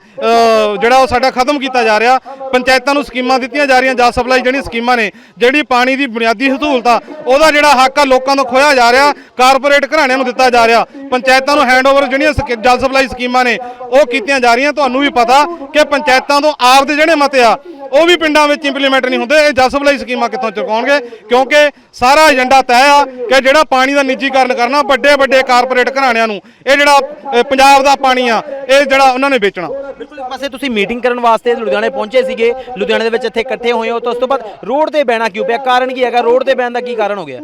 ਜਿਹੜਾ ਉਹ ਸਾਡਾ ਖਤਮ ਕੀਤਾ ਜਾ ਰਿਹਾ। ਪੰਚਾਇਤਾਂ ਨੂੰ ਸਕੀਮਾਂ ਦਿੱਤੀਆਂ ਜਾ ਰਹੀਆਂ, ਜਲ ਸਪਲਾਈ ਜਿਹੜੀਆਂ ਸਕੀਮਾਂ ਨੇ, ਜਿਹੜੀ ਪਾਣੀ ਦੀ ਬੁਨਿਆਦੀ ਸਹੂਲਤ ਆ ਉਹਦਾ ਜਿਹੜਾ ਹੱਕ ਆ, ਲੋਕਾਂ ਤੋਂ ਖੋਇਆ ਜਾ ਰਿਹਾ, ਕਾਰਪੋਰੇਟ ਘਰਾਣਿਆਂ ਨੂੰ ਦਿੱਤਾ ਜਾ ਰਿਹਾ। ਪੰਚਾਇਤਾਂ ਨੂੰ ਹੈਂਡਓਵਰ ਜਿਹੜੀਆਂ ਸਕੀ- ਜਲ ਸਪਲਾਈ ਸਕੀਮਾਂ ਨੇ, ਉਹ ਕੀਤੀਆਂ ਜਾ ਰਹੀਆਂ। ਤੁਹਾਨੂੰ ਵੀ ਪਤਾ ਕਿ ਪੰਚਾਇਤਾਂ ਤੋਂ ਆਪ ਦੇ ਜਿਹੜੇ ਮਤੇ ਆ ਉਹ ਵੀ ਪਿੰਡਾਂ ਵਿੱਚ ਇੰਪਲੀਮੈਂਟ ਨਹੀਂ ਹੁੰਦੇ। ਇਹ ਜਲ ਸਪਲਾਈ ਸਕੀਮਾਂ ਕਿੱਥੋਂ ਚੁਕਾਉਣਗੇ? ਕਿਉਂਕਿ ਸਾਰਾ ਏਜੰਡਾ ਤੈਅ ਆ ਕਿ ਜਿਹੜਾ ਪਾਣੀ ਦਾ ਨਿੱਜੀਕਰਨ ਕਰਨਾ ਵੱਡੇ ਵੱਡੇ ਕਾਰਪੋਰੇਟ ਘਰਾਣਿਆਂ ਨੂੰ ਇਹ ਜਿਹੜਾ ਪੰਜਾਬ ਦਾ ਪਾਣੀ ਆ ਇਹ ਜਿਹੜਾ ਉਹਨਾਂ ਨੇ ਵੇਚਣਾ। ਬਿਲਕੁਲ ਇੱਕ ਪਾਸੇ ਤੁਸੀਂ ਮੀਟਿੰਗ ਕਰਨ ਵਾਸਤੇ ਲੁਧਿਆਣੇ ਪਹੁੰਚੇ ਸੀਗੇ। ਲੁਧਿਆਣੇ ਦੇ ਵਿੱਚ ਇੱਥੇ ਇਕੱਠੇ ਹੋਏ ਹੋ ਤਾਂ ਉਸ ਤੋਂ ਬਾਅਦ ਰੋਡ ਤੇ ਬਹਿਣਾ ਕਿਉਂ ਪਿਆ? ਕਾਰਨ ਕੀ ਹੈਗਾ? ਰੋਡ ਤੇ ਬਹਿਣ ਦਾ ਕੀ ਕਾਰਨ ਹੋ ਗਿਆ?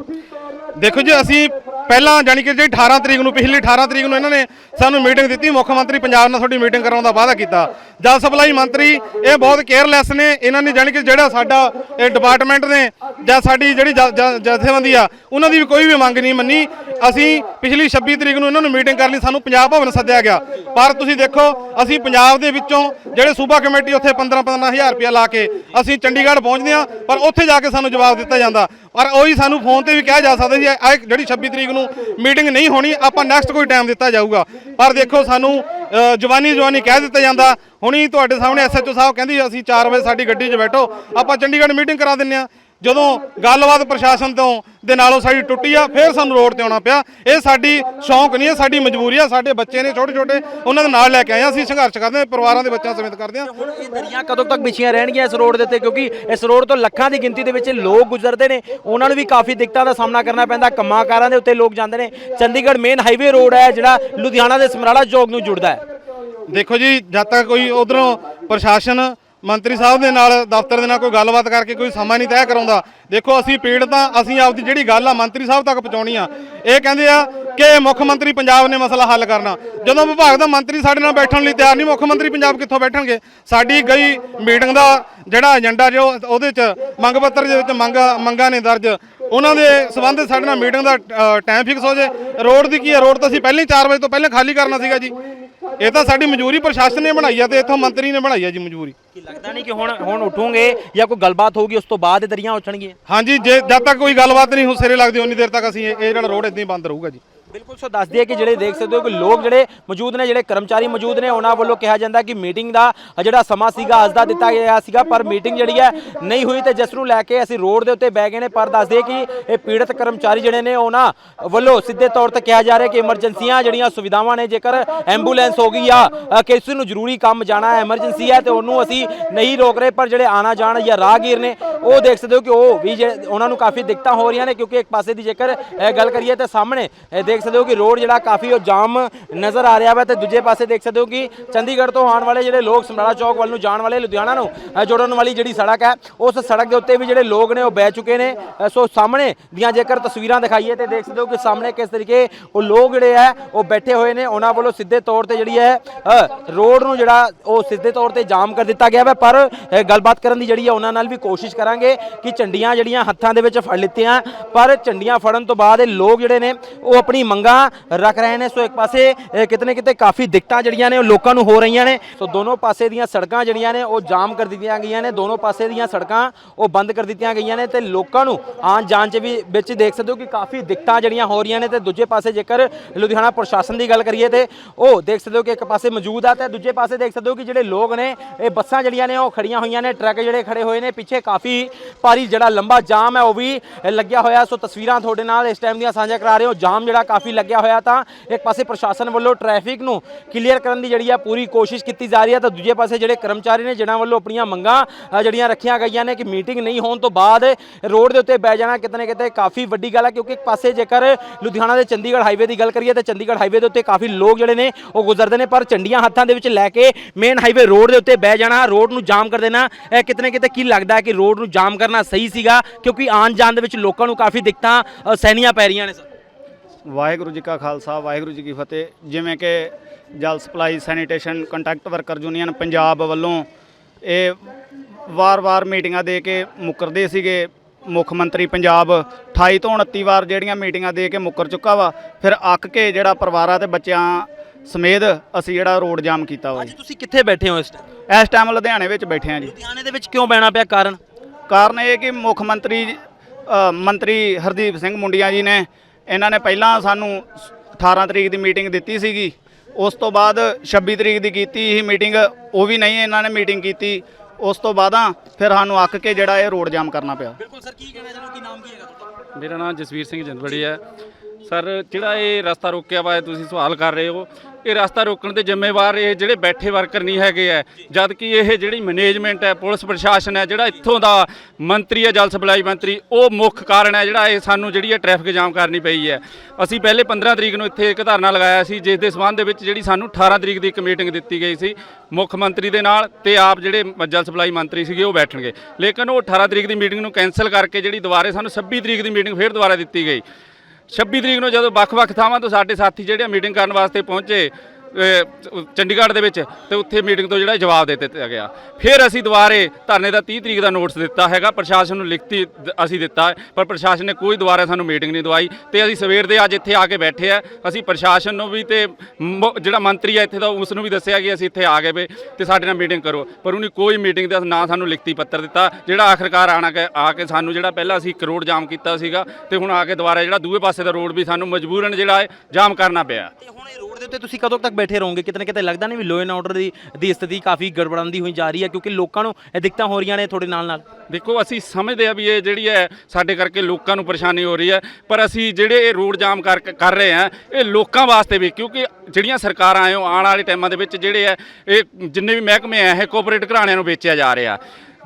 ਦੇਖੋ ਜੀ ਅਸੀਂ ਪਹਿਲਾਂ ਜਾਣੀ ਕਿ ਜਿਹੜੀ 18 ਤਰੀਕ ਨੂੰ ਪਿਛਲੀ 18 ਤਰੀਕ ਨੂੰ ਇਹਨਾਂ ਨੇ ਸਾਨੂੰ ਮੀਟਿੰਗ ਦਿੱਤੀ। ਮੁੱਖ ਮੰਤਰੀ ਪੰਜਾਬ ਨਾਲ ਤੁਹਾਡੀ ਮੀਟਿੰਗ ਕਰਾਉਣ ਦਾ ਵਾਅਦਾ ਕੀਤਾ। ਜਲ ਸਪਲਾਈ ਮੰਤਰੀ ਇਹ ਬਹੁਤ ਕੇਅਰਲੈਸ ਨੇ, ਇਹਨਾਂ ਨੇ ਜਾਣੀ ਕਿ ਜਿਹੜਾ ਸਾਡਾ ਇਹ ਡਿਪਾਰਟਮੈਂਟ ਨੇ ਜਾਂ ਸਾਡੀ ਜਿਹੜੀ ਜਥੇਬੰਦੀ ਆ, ਉਹਨਾਂ ਦੀ ਵੀ ਕੋਈ ਵੀ ਮੰਗ ਨਹੀਂ ਮੰਨੀ। ਅਸੀਂ ਪਿਛਲੀ 26 ਤਰੀਕ ਨੂੰ ਇਹਨਾਂ ਨੂੰ ਮੀਟਿੰਗ ਕਰਨ ਲਈ, ਸਾਨੂੰ ਪੰਜਾਬ ਭਵਨ ਸੱਦਿਆ ਗਿਆ। ਪਰ ਤੁਸੀਂ ਦੇਖੋ, ਅਸੀਂ ਪੰਜਾਬ ਦੇ ਵਿੱਚੋਂ ਜਿਹੜੇ ਸੂਬਾ ਕਮੇਟੀ ਉੱਥੇ 15 15000 ਰੁਪਇਆ ਲਾ ਕੇ ਅਸੀਂ ਚੰਡੀਗੜ੍ਹ ਪਹੁੰਚਦੇ ਹਾਂ, ਪਰ ਉੱਥੇ ਜਾ ਕੇ ਸਾਨੂੰ ਜਵਾਬ ਦਿੱਤਾ ਜਾਂਦਾ। ਪਰ ਉਹੀ ਸਾਨੂੰ ਫੋਨ ਤੇ ਵੀ ਕਿਹਾ ਜਾ ਸਕਦਾ ਸੀ ਆ ਜਿਹੜੀ 26 ਤਰੀਕ ਨੂੰ ਮੀਟਿੰਗ ਨਹੀਂ ਹੋਣੀ, ਆਪਾਂ ਨੈਕਸਟ ਕੋਈ ਟਾਈਮ ਦਿੱਤਾ ਜਾਊਗਾ। ਪਰ ਦੇਖੋ ਸਾਨੂੰ ਜਵਾਨੀ ਜਵਾਨੀ ਕਹਿ ਦਿੱਤਾ ਜਾਂਦਾ। ਹੁਣੀ ਤੁਹਾਡੇ ਸਾਹਮਣੇ ਐਸਐਚਓ ਸਾਹਿਬ ਕਹਿੰਦੀ ਅਸੀਂ 4 ਵਜੇ ਸਾਡੀ ਗੱਡੀ 'ਚ ਬੈਠੋ। ਆਪਾਂ ਚੰਡੀਗੜ੍ਹ ਮੀਟਿੰਗ ਕਰਾ ਦਿੰਨੇ ਆ ਜਦੋਂ ਗੱਲਬਾਤ ਪ੍ਰਸ਼ਾਸਨ ਤੋਂ ਦੇ ਨਾਲੋਂ ਸਾਡੀ ਟੁੱਟੀ ਆ ਫਿਰ ਸਾਨੂੰ ਰੋਡ ਤੇ ਆਉਣਾ ਪਿਆ। ਇਹ ਸਾਡੀ ਸ਼ੌਂਕ ਨਹੀਂ ਹੈ ਸਾਡੀ ਮਜਬੂਰੀ ਆ ਸਾਡੇ ਬੱਚੇ ਨੇ ਛੋਟੇ ਛੋਟੇ ਉਹਨਾਂ ਦੇ ਨਾਲ ਲੈ ਕੇ ਆਏ ਆ ਅਸੀਂ ਸੰਘਰਸ਼ ਕਰਦੇ ਹਾਂ ਪਰਿਵਾਰਾਂ ਦੇ ਬੱਚਿਆਂ ਸਮੇਤ ਕਰਦੇ ਹਾਂ ਹੁਣ ਇਹ ਦਰੀਆਂ ਕਦੋਂ ਤੱਕ ਵਿਛੀਆਂ ਰਹਿਣਗੀਆਂ ਇਸ ਰੋਡ ਦੇ ਉੱਤੇ? ਕਿਉਂਕਿ ਇਸ ਰੋਡ ਤੋਂ ਲੱਖਾਂ ਦੀ ਗਿਣਤੀ ਦੇ ਵਿੱਚ ਲੋਕ ਗੁਜ਼ਰਦੇ ਨੇ। ਉਹਨਾਂ ਨੂੰ ਵੀ ਕਾਫੀ ਦਿੱਕਤਾਂ ਦਾ ਸਾਹਮਣਾ ਕਰਨਾ ਪੈਂਦਾ। ਕੰਮਾਂ ਕਾਰਾਂ ਦੇ ਉੱਤੇ ਲੋਕ ਜਾਂਦੇ ਨੇ। ਚੰਡੀਗੜ੍ਹ ਮੇਨ ਹਾਈਵੇ ਰੋਡ ਹੈ ਜਿਹੜਾ ਲੁਧਿਆਣਾ ਦੇ ਸਮਰਾਲਾ ਚੌਕ ਨੂੰ ਜੁੜਦਾ ਹੈ। ਦੇਖੋ ਜੀ ਜਦ ਤੱਕ ਕੋਈ ਉਧਰੋਂ ਪ੍ਰਸ਼ਾਸਨ ਮੰਤਰੀ ਸਾਹਿਬ ਦੇ ਨਾਲ, ਦਫ਼ਤਰ ਦੇ ਨਾਲ ਕੋਈ ਗੱਲਬਾਤ ਕਰਕੇ ਕੋਈ ਸਮਾਂ ਨਹੀਂ ਤੈਅ ਕਰਾਉਂਦਾ। ਦੇਖੋ, ਅਸੀਂ ਪੀੜਤ ਤਾਂ ਅਸੀਂ ਆਪਦੀ ਜਿਹੜੀ ਗੱਲ ਆ ਮੰਤਰੀ ਸਾਹਿਬ ਤੱਕ ਪਹੁੰਚਾਉਣੀ ਆ। ਇਹ ਕਹਿੰਦੇ ਆ ਕਿ ਮੁੱਖ ਮੰਤਰੀ ਪੰਜਾਬ ਨੇ ਮਸਲਾ ਹੱਲ ਕਰਨਾ। ਜਦੋਂ ਵਿਭਾਗ ਦਾ ਮੰਤਰੀ ਸਾਡੇ ਨਾਲ ਬੈਠਣ ਲਈ ਤਿਆਰ ਨਹੀਂ, ਮੁੱਖ ਮੰਤਰੀ ਪੰਜਾਬ ਕਿੱਥੋਂ ਬੈਠਣਗੇ? ਸਾਡੀ ਗਈ ਮੀਟਿੰਗ ਦਾ ਜਿਹੜਾ ਏਜੰਡਾ ਜੋ, ਉਹਦੇ ਚ ਮੰਗ ਪੱਤਰ ਦੇ ਵਿੱਚ ਮੰਗ, ਮੰਗਾਂ ਨੇ ਦਰਜ। ਉਹਨਾਂ ਦੇ ਸਬੰਧ ਸਾਡੇ ਨਾਲ ਮੀਟਿੰਗ ਦਾ ਟਾਈਮ ਫਿਕਸ ਹੋ ਜੇ। ਰੋਡ ਦੀ ਕੀ ਹੈ ਰੋਡ ਤਾਂ ਅਸੀਂ ਪਹਿਲਾਂ ਹੀ 4 ਵਜੇ ਤੋਂ ਪਹਿਲਾਂ ਖਾਲੀ ਕਰਨਾ ਸੀਗਾ ਜੀ। ਇਹ ਤਾਂ ਸਾਡੀ ਮਜਬੂਰੀ ਪ੍ਰਸ਼ਾਸਨ ਨੇ ਬਣਾਈ ਆ ਤੇ ਇੱਥੋਂ ਮੰਤਰੀ ਨੇ ਬਣਾਈ ਆ ਜੀ ਮਜਬੂਰੀ ਕੀ ਲੱਗਦਾ ਨਹੀਂ ਕਿ ਹੁਣ ਹੁਣ ਉਠੋਗੇ ਜਾਂ ਕੋਈ ਗੱਲਬਾਤ ਹੋਊਗੀ ਉਸ ਤੋਂ ਬਾਅਦ ਇਹ ਦਰੀਆਂ ਉੱਠਣਗੀਆਂ? ਹਾਂਜੀ ਜੇ ਜਦ ਤੱਕ ਕੋਈ ਗੱਲਬਾਤ ਨਹੀਂ ਹੋ ਸਿਰੇ ਲੱਗਦੀ ਉਨੀ ਦੇਰ ਤੱਕ ਅਸੀਂ ਇਹ ਇਹ ਜਿਹੜਾ ਰੋਡ ਇਦਾਂ ਹੀ ਬੰਦ ਰਹੂਗਾ ਜੀ। ਬਿਲਕੁਲ, ਸੋ ਦੱਸ ਦਈਏ ਕਿ ਜਿਹੜੇ ਦੇਖ ਸਕਦੇ ਹੋ ਕਿ ਲੋਕ ਜਿਹੜੇ ਮੌਜੂਦ ਨੇ, ਜਿਹੜੇ ਕਰਮਚਾਰੀ ਮੌਜੂਦ ਨੇ, ਉਹਨਾਂ ਵੱਲੋਂ ਕਿਹਾ ਜਾਂਦਾ ਕਿ ਮੀਟਿੰਗ ਦਾ ਜਿਹੜਾ ਸਮਾਂ ਸੀਗਾ, ਅੱਜ ਦਾ ਦਿੱਤਾ ਗਿਆ ਸੀਗਾ, ਪਰ ਮੀਟਿੰਗ ਜਿਹੜੀ ਹੈ ਨਹੀਂ ਹੋਈ ਤੇ ਜਿਸ ਨੂੰ ਲੈ ਕੇ ਅਸੀਂ ਰੋਡ ਦੇ ਉੱਤੇ ਬਹਿ ਗਏ ਨੇ, ਪਰ ਦੱਸ ਦਈਏ ਕਿ ਇਹ ਪੀੜਤ ਕਰਮਚਾਰੀ ਜਿਹੜੇ ਨੇ, ਉਹਨਾਂ ਵੱਲੋਂ ਸਿੱਧੇ ਤੌਰ ਤੇ ਕਿਹਾ ਜਾ ਰਿਹਾ ਕਿ ਐਮਰਜੈਂਸੀਆਂ ਜਿਹੜੀਆਂ ਸੁਵਿਧਾਵਾਂ ਨੇ, ਜੇਕਰ ਐਂਬੂਲੈਂਸ ਹੋ ਗਈ ਆ ਕਿਸੇ ਨੂੰ ਜ਼ਰੂਰੀ ਕੰਮ ਜਾਣਾ ਹੈ ਐਮਰਜੈਂਸੀ ਹੈ ਤੇ ਉਹਨੂੰ ਅਸੀਂ ਨਹੀਂ ਰੋਕ ਰਹੇ, ਪਰ ਜਿਹੜੇ ਆਣਾ ਜਾਣ ਜਾਂ ਰਾਹਗੀਰ ਨੇ, ਉਹ ਦੇਖ ਸਕਦੇ ਹੋ ਕਿ ਉਹ ਵੀ ਜਿਹੜੇ, ਉਹਨਾਂ ਨੂੰ ਕਾਫੀ ਦਿੱਕਤਾਂ ਹੋ ਰਹੀਆਂ ਨੇ, ਕਿਉਂਕਿ ਇੱਕ ਪਾਸੇ ਦੀ ਜੇਕਰ ਗੱਲ ਕਰੀਏ ਤਾਂ ਸਾਹਮਣੇ ਦੇਖ ਦੇਖ ਸਕਦੇ ਹੋ ਕਿ ਰੋਡ ਜਿਹੜਾ ਕਾਫੀ ਉਹ ਜਾਮ ਨਜ਼ਰ ਆ ਰਿਹਾ ਵਾ ਤੇ ਦੂਜੇ ਪਾਸੇ ਦੇਖ ਸਕਦੇ ਹੋ ਕਿ ਚੰਡੀਗੜ੍ਹ ਤੋਂ ਆਉਣ ਵਾਲੇ ਜਿਹੜੇ ਲੋਕ ਸਮਰਾਲਾ ਚੌਕ ਵੱਲ ਨੂੰ ਜਾਣ ਵਾਲੇ ਲੁਧਿਆਣਾ ਨੂੰ ਅ, ਜੋੜਨ ਵਾਲੀ ਜਿਹੜੀ ਸੜਕ ਹੈ ਉਸ ਸੜਕ ਦੇ ਉੱਤੇ ਵੀ ਜਿਹੜੇ ਲੋਕ ਨੇ ਉਹ ਬਹਿ ਚੁੱਕੇ ਨੇ। ਸੋ ਸਾਹਮਣੇ ਦੀਆਂ ਜੇਕਰ ਤਸਵੀਰਾਂ ਦਿਖਾਈਏ ਤੇ ਦੇਖ ਸਕਦੇ ਹੋ ਕਿ ਸਾਹਮਣੇ ਕਿਸ ਤਰੀਕੇ ਉਹ ਲੋਕ ਜਿਹੜੇ ਹੈ ਉਹ ਬੈਠੇ ਹੋਏ ਨੇ। ਉਹਨਾਂ ਵੱਲੋਂ ਸਿੱਧੇ ਤੌਰ ਤੇ ਜਿਹੜੀ ਹੈ ਰੋਡ ਨੂੰ ਜਿਹੜਾ ਉਹ ਸਿੱਧੇ ਤੌਰ ਤੇ ਜਾਮ ਕਰ ਦਿੱਤਾ ਗਿਆ ਵਾ। ਪਰ ਗੱਲਬਾਤ ਕਰਨ ਦੀ ਜਿਹੜੀ ਹੈ ਉਹਨਾਂ ਨਾਲ ਵੀ ਕੋਸ਼ਿਸ਼ ਕਰਾਂਗੇ ਕਿ ਝੰਡੀਆਂ ਜਿਹੜੀਆਂ ਹੱਥਾਂ ਦੇ ਵਿੱਚ ਫੜ ਲਿੱਤੀਆਂ। ਪਰ ਝੰਡੀਆਂ ਫੜਨ ਤੋਂ ਬਾਅਦ ਇਹ ਲੋਕ ਜਿਹੜੇ ਨੇ ਉਹ ਆਪਣੀ ਮੰਗਾਂ ਰੱਖ ਰਹੇ ਨੇ। ਸੋ ਇੱਕ ਪਾਸੇ ਕਿਤੇ ਨਾ ਕਿਤੇ ਕਾਫੀ ਦਿੱਕਤਾਂ ਜਿਹੜੀਆਂ ਨੇ ਉਹ ਲੋਕਾਂ ਨੂੰ ਹੋ ਰਹੀਆਂ ਨੇ। ਸੋ ਦੋਨੋਂ ਪਾਸੇ ਦੀਆਂ ਸੜਕਾਂ ਜਿਹੜੀਆਂ ਨੇ, ਉਹ ਜਾਮ ਕਰ ਦਿੱਤੀਆਂ ਗਈਆਂ ਨੇ। ਦੋਨੋਂ ਪਾਸੇ ਦੀਆਂ ਸੜਕਾਂ, ਉਹ ਬੰਦ ਕਰ ਦਿੱਤੀਆਂ ਗਈਆਂ ਨੇ। ਤੇ ਲੋਕਾਂ ਨੂੰ ਆਉਣ ਜਾਣ 'ਚ ਵੀ ਵਿੱਚ ਦੇਖ ਸਕਦੇ ਹੋ ਕਿ ਕਾਫੀ ਦਿੱਕਤਾਂ ਜਿਹੜੀਆਂ ਹੋ ਰਹੀਆਂ ਨੇ। ਤੇ ਦੂਜੇ ਪਾਸੇ ਜੇਕਰ ਲੁਧਿਆਣਾ ਪ੍ਰਸ਼ਾਸਨ ਦੀ ਗੱਲ ਕਰੀਏ ਤੇ ਉਹ ਦੇਖ ਸਕਦੇ ਹੋ ਕਿ ਇੱਕ ਪਾਸੇ ਮੌਜੂਦ ਆ ਤੇ ਦੂਜੇ ਪਾਸੇ ਦੇਖ ਸਕਦੇ ਹੋ ਕਿ ਜਿਹੜੇ ਲੋਕ ਨੇ, ਇਹ ਬੱਸਾਂ ਜਿਹੜੀਆਂ ਨੇ ਉਹ ਖੜੀਆਂ ਹੋਈਆਂ ਨੇ। ਟਰੱਕ ਜਿਹੜੇ ਖੜੇ ਹੋਏ ਨੇ, ਪਿੱਛੇ ਕਾਫੀ ਭਾਰੀ ਜਿਹੜਾ ਲੰਬਾ ਜਾਮ ਹੈ, ਉਹ ਵੀ ਲੱਗਿਆ ਹੋਇਆ। ਸੋ ਤਸਵੀਰਾਂ ਤੁਹਾਡੇ ਨਾਲ ਇਸ ਟਾਈਮ ਦੀਆਂ ਸਾਂਝਾ ਕਰਾ ਰਹੇ ਹੋ। ਜਾਮ ਜਿਹੜਾ ਕਾਫੀ ਲੱਗਿਆ ਹੋਇਆ ਤਾਂ ਇੱਕ ਪਾਸੇ ਪ੍ਰਸ਼ਾਸਨ ਵੱਲੋਂ ਟ੍ਰੈਫਿਕ ਨੂੰ ਕਲੀਅਰ ਕਰਨ ਦੀ ਜਿਹੜੀ ਆ ਪੂਰੀ ਕੋਸ਼ਿਸ਼ ਕੀਤੀ ਜਾ ਰਹੀ ਹੈ, ਤਾਂ ਦੂਜੇ ਪਾਸੇ ਜਿਹੜੇ ਕਰਮਚਾਰੀ ਨੇ ਜਿਨ੍ਹਾਂ ਵੱਲੋਂ ਆਪਣੀਆਂ ਮੰਗਾਂ ਜਿਹੜੀਆਂ ਰੱਖੀਆਂ ਗਈਆਂ ਨੇ ਕਿ ਮੀਟਿੰਗ ਨਹੀਂ ਹੋਣ ਤੋਂ ਬਾਅਦ ਰੋਡ ਦੇ ਉੱਤੇ ਬਹਿ ਜਾਣਾ ਕਿਤੇ ਨਾ ਕਿਤੇ ਕਾਫੀ ਵੱਡੀ ਗੱਲ ਹੈ ਕਿਉਂਕਿ ਇੱਕ ਪਾਸੇ ਜੇਕਰ ਲੁਧਿਆਣਾ ਦੇ ਚੰਡੀਗੜ੍ਹ ਹਾਈਵੇ ਦੀ ਗੱਲ ਕਰੀਏ ਤਾਂ ਚੰਡੀਗੜ੍ਹ ਹਾਈਵੇ ਦੇ ਉੱਤੇ ਕਾਫੀ ਲੋਕ ਜਿਹੜੇ ਨੇ ਉਹ ਗੁਜ਼ਰਦੇ ਨੇ, ਪਰ ਝੰਡੀਆਂ ਹੱਥਾਂ ਦੇ ਵਿੱਚ ਲੈ ਕੇ ਮੇਨ ਹਾਈਵੇ ਰੋਡ ਦੇ ਉੱਤੇ ਬਹਿ ਜਾਣਾ ਰੋਡ ਨੂੰ ਜਾਮ ਕਰ ਦੇਣਾ, ਇਹ ਕਿਤੇ ਨਾ ਕਿਤੇ ਕੀ ਲੱਗਦਾ ਹੈ ਕਿ ਰੋਡ ਨੂੰ ਜਾਮ ਕਰਨਾ ਸਹੀ ਸੀਗਾ, ਕਿਉਂਕਿ ਆਉਣ ਜਾਣ ਦੇ ਵਿੱਚ ਲੋਕਾਂ ਨੂੰ ਕਾਫੀ ਦਿੱਕਤਾਂ ਸਹਿਣੀਆਂ ਪੈ ਰਹੀਆਂ ਨੇ ਸਰ ਵਾਹਿਗੁਰੂ ਜੀ ਕਾ ਖਾਲਸਾ ਵਾਹਿਗੁਰੂ ਜੀ ਕੀ ਫਤਿਹ। ਜਿਵੇਂ ਕਿ ਜਲ supply sanitation contact worker union Punjab ਵੱਲੋਂ ਇਹ ਵਾਰ-ਵਾਰ ਮੀਟਿੰਗਾਂ ਦੇ ਕੇ ਮੁਕਰਦੇ ਸੀਗੇ। ਮੁੱਖ ਮੰਤਰੀ ਪੰਜਾਬ 28 ਤੋਂ 29 ਵਾਰ ਜਿਹੜੀਆਂ ਮੀਟਿੰਗਾਂ ਦੇ ਕੇ ਮੁੱਕਰ ਚੁੱਕਾ ਵਾ। ਫਿਰ ਅੱਕ ਕੇ ਜਿਹੜਾ ਪਰਿਵਾਰਾਂ ਤੇ ਬੱਚਿਆਂ ਸਮੇਤ ਅਸੀਂ ਜਿਹੜਾ ਰੋਡ ਜਾਮ ਕੀਤਾ ਵਾ ਅੱਜ ਜੀ ਤੁਸੀਂ ਕਿੱਥੇ ਬੈਠੇ ਹੋ ਇਸ ਟਾਈਮ ਇਸ ਟਾਈਮ ਲੁਧਿਆਣੇ ਵਿੱਚ ਬੈਠੇ ਆ ਜੀ। ਲੁਧਿਆਣੇ ਦੇ ਵਿੱਚ ਕਿਉਂ ਬਹਿਣਾ ਪਿਆ ਕਾਰਨ? ਕਾਰਨ ਇਹ ਕਿ ਮੁੱਖ ਮੰਤਰੀ ਮੰਤਰੀ ਹਰਦੀਪ ਸਿੰਘ ਮੁੰਡੀਆਂ ਜੀ ਨੇ ਇਹਨਾਂ ਨੇ ਪਹਿਲਾਂ ਸਾਨੂੰ 18 ਤਰੀਕ ਦੀ ਮੀਟਿੰਗ ਦਿੱਤੀ ਸੀਗੀ। ਉਸ ਤੋਂ ਬਾਅਦ 26 ਤਰੀਕ ਦੀ ਕੀਤੀ ਸੀ ਮੀਟਿੰਗ ਉਹ ਵੀ ਨਹੀਂ ਇਹਨਾਂ ਨੇ ਮੀਟਿੰਗ ਕੀਤੀ। ਉਸ ਤੋਂ ਬਾਅਦਾਂ ਫਿਰ ਸਾਨੂੰ ਅੱਕ ਕੇ ਜਿਹੜਾ ਇਹ ਰੋਡ ਜਾਮ ਕਰਨਾ ਪਿਆ। ਬਿਲਕੁਲ ਸਰ ਕੀ ਕਹਿਣਾ ਚਾਹੁੰਦੇ ਕੀ ਨਾਮ ਕੀ ਹੈਗਾ ਤੁਹਾਡਾ? ਮੇਰਾ ਨਾਮ ਜਸਵੀਰ ਸਿੰਘ ਜੰਦਵੜੀ ਹੈ। ਸਰ, ਜਿਹੜਾ ਇਹ ਰਸਤਾ ਰੋਕਿਆ ਵਾ, ਇਹ ਤੁਸੀਂ ਸਵਾਲ ਕਰ ਰਹੇ ਹੋ। ਇਹ ਰਸਤਾ ਰੋਕਣ ਦੇ ਜ਼ਿੰਮੇਵਾਰ ਇਹ ਜਿਹੜੇ ਬੈਠੇ ਵਰਕਰ ਨਹੀਂ ਹੈਗੇ ਐ, ਜਦ ਕਿ ਇਹ ਜਿਹੜੀ ਮੈਨੇਜਮੈਂਟ ਹੈ ਪੁਲਿਸ ਪ੍ਰਸ਼ਾਸਨ ਹੈ ਜਿਹੜਾ ਇੱਥੋਂ ਦਾ ਮੰਤਰੀ ਹੈ ਜਲ ਸਪਲਾਈ ਮੰਤਰੀ, ਉਹ ਮੁੱਖ ਕਾਰਨ ਹੈ ਜਿਹੜਾ ਇਹ ਸਾਨੂੰ ਜਿਹੜੀ ਹੈ ਟ੍ਰੈਫਿਕ ਜਾਮ ਕਰਨੀ ਪਈ ਹੈ ਅਸੀਂ ਪਹਿਲੇ 15 ਤਰੀਕ ਨੂੰ ਇੱਥੇ ਇੱਕ ਧਰਨਾ ਲਗਾਇਆ ਸੀ, ਜਿਸ ਦੇ ਸਬੰਧ ਦੇ ਵਿੱਚ ਜਿਹੜੀ ਸਾਨੂੰ 18 ਤਰੀਕ ਦੀ ਇੱਕ ਮੀਟਿੰਗ ਦਿੱਤੀ ਗਈ ਸੀ, ਮੁੱਖ ਮੰਤਰੀ ਦੇ ਨਾਲ ਤੇ ਆਪ ਜਿਹੜੇ ਜਲ ਸਪਲਾਈ ਮੰਤਰੀ ਸੀਗੇ, ਉਹ ਬੈਠਣਗੇ। ਲੇਕਿਨ ਉਹ 18 ਤਰੀਕ ਦੀ ਮੀਟਿੰਗ ਨੂੰ ਕੈਨਸਲ ਕਰਕੇ ਜਿਹੜੀ ਦੁਬਾਰੇ ਸਾਨੂੰ 26 ਤਰੀਕ ਦੀ ਮੀਟਿੰਗ ਫੇਰ ਦੁਬਾਰਾ ਦਿੱਤੀ ਗਈ। 26 ਤਰੀਕ ਨੂੰ ਜਦੋਂ ਵੱਖ-ਵੱਖ ਥਾਵਾਂ ਤੋਂ ਸਾਡੇ ਸਾਥੀ ਜਿਹੜੇ ਮੀਟਿੰਗ ਕਰਨ ਵਾਸਤੇ ਪਹੁੰਚੇ ਚੰਡੀਗੜ੍ਹ ਦੇ ਵਿੱਚ ਤੇ ਉੱਥੇ ਮੀਟਿੰਗ ਤੋਂ ਜਿਹੜਾ ਜਵਾਬ ਦੇ ਦਿੱਤਾ ਗਿਆ। ਫਿਰ ਅਸੀਂ ਦੁਬਾਰੇ ਧਰਨੇ ਦਾ 30 ਤਰੀਕ ਦਾ ਨੋਟਿਸ ਦਿੱਤਾ ਹੈਗਾ ਪ੍ਰਸ਼ਾਸਨ ਨੂੰ ਲਿਖਤੀ ਅਸੀਂ ਦਿੱਤਾ ਹੈ, ਪਰ ਪ੍ਰਸ਼ਾਸਨ ਨੇ ਕੋਈ ਦੁਬਾਰਾ ਸਾਨੂੰ ਮੀਟਿੰਗ ਨਹੀਂ ਦਵਾਈ ਤੇ ਅਸੀਂ ਸਵੇਰ ਦੇ ਅੱਜ ਇੱਥੇ ਆ ਕੇ ਬੈਠੇ ਆ। ਅਸੀਂ ਪ੍ਰਸ਼ਾਸਨ ਨੂੰ ਵੀ ਤੇ ਮ- ਜਿਹੜਾ ਮੰਤਰੀ ਹੈ ਇੱਥੇ ਦਾ ਉਸ ਨੂੰ ਵੀ ਦੱਸਿਆ ਕਿ ਅਸੀਂ ਇੱਥੇ ਆ ਗਏ ਵੇ ਤੇ ਸਾਡੇ ਨਾਲ ਮੀਟਿੰਗ ਕਰੋ। ਪਰ ਉਹਨੇ ਕੋਈ ਮੀਟਿੰਗ ਦਾ ਨਾ ਸਾਨੂੰ ਲਿਖਤੀ ਪੱਤਰ ਦਿੱਤਾ। ਜਿਹੜਾ ਆਖਰਕਾਰ ਆਣਾ ਆ ਕੇ ਸਾਨੂੰ ਜਿਹੜਾ ਪਹਿਲਾਂ ਅਸੀਂ ਇੱਕ ਰੋਡ ਜਾਮ ਕੀਤਾ ਸੀਗਾ ਤੇ ਹੁਣ ਆ ਕੇ ਦੁਬਾਰਾ ਜਿਹੜਾ ਦੂਏ ਪਾਸੇ ਦਾ ਰੋਡ ਵੀ ਸਾਨੂੰ ਮਜਬੂਰਨ ਜਿਹੜਾ ਹੈ ਜਾਮ ਕਰਨਾ ਪਿਆ। ਤੇ ਹੁਣ ਇਹ ਰੋਡ ਦੇ ਉੱਤੇ ਤੁਸੀਂ ਕਦੋਂ ਤੱਕ ਬੈਠੇ ਰਹੋਗੇ। ਕਿਤੇ ਨਾ ਕਿਤੇ ਲੱਗਦਾ ਨਹੀਂ ਵੀ ਲੋ ਐਂਡ ਆਰਡਰ ਦੀ ਦੀ ਸਥਿਤੀ ਕਾਫੀ ਗੜਬੜਾਉਂਦੀ ਹੋਈ ਜਾ ਰਹੀ ਹੈ, ਕਿਉਂਕਿ ਲੋਕਾਂ ਨੂੰ ਇਹ ਦਿੱਕਤਾਂ ਹੋ ਰਹੀਆਂ ਨੇ ਤੁਹਾਡੇ ਨਾਲ ਨਾਲ। ਦੇਖੋ, ਅਸੀਂ ਸਮਝਦੇ ਆ ਵੀ ਇਹ ਜਿਹੜੀ ਹੈ, ਸਾਡੇ ਕਰਕੇ ਲੋਕਾਂ ਨੂੰ ਪਰੇਸ਼ਾਨੀ ਹੋ ਰਹੀ ਹੈ, ਪਰ ਅਸੀਂ ਜਿਹੜੇ ਇਹ ਰੋਡ ਜਾਮ ਕਰ ਕਰ ਰਹੇ ਆ ਇਹ ਲੋਕਾਂ ਵਾਸਤੇ ਵੀ, ਕਿਉਂਕਿ ਜਿਹੜੀਆਂ ਸਰਕਾਰਾਂ ਆਏ ਉਹ ਆਉਣ ਵਾਲੇ ਟਾਈਮਾਂ ਦੇ ਵਿੱਚ ਜਿਹੜੇ ਆ ਇਹ ਜਿੰਨੇ ਵੀ ਮਹਿਕਮੇ ਆ ਇਹ ਕੋਆਪਰੇਟ ਘਰਾਣਿਆਂ ਨੂੰ ਵੇਚਿਆ ਜਾ ਰਿਹਾ।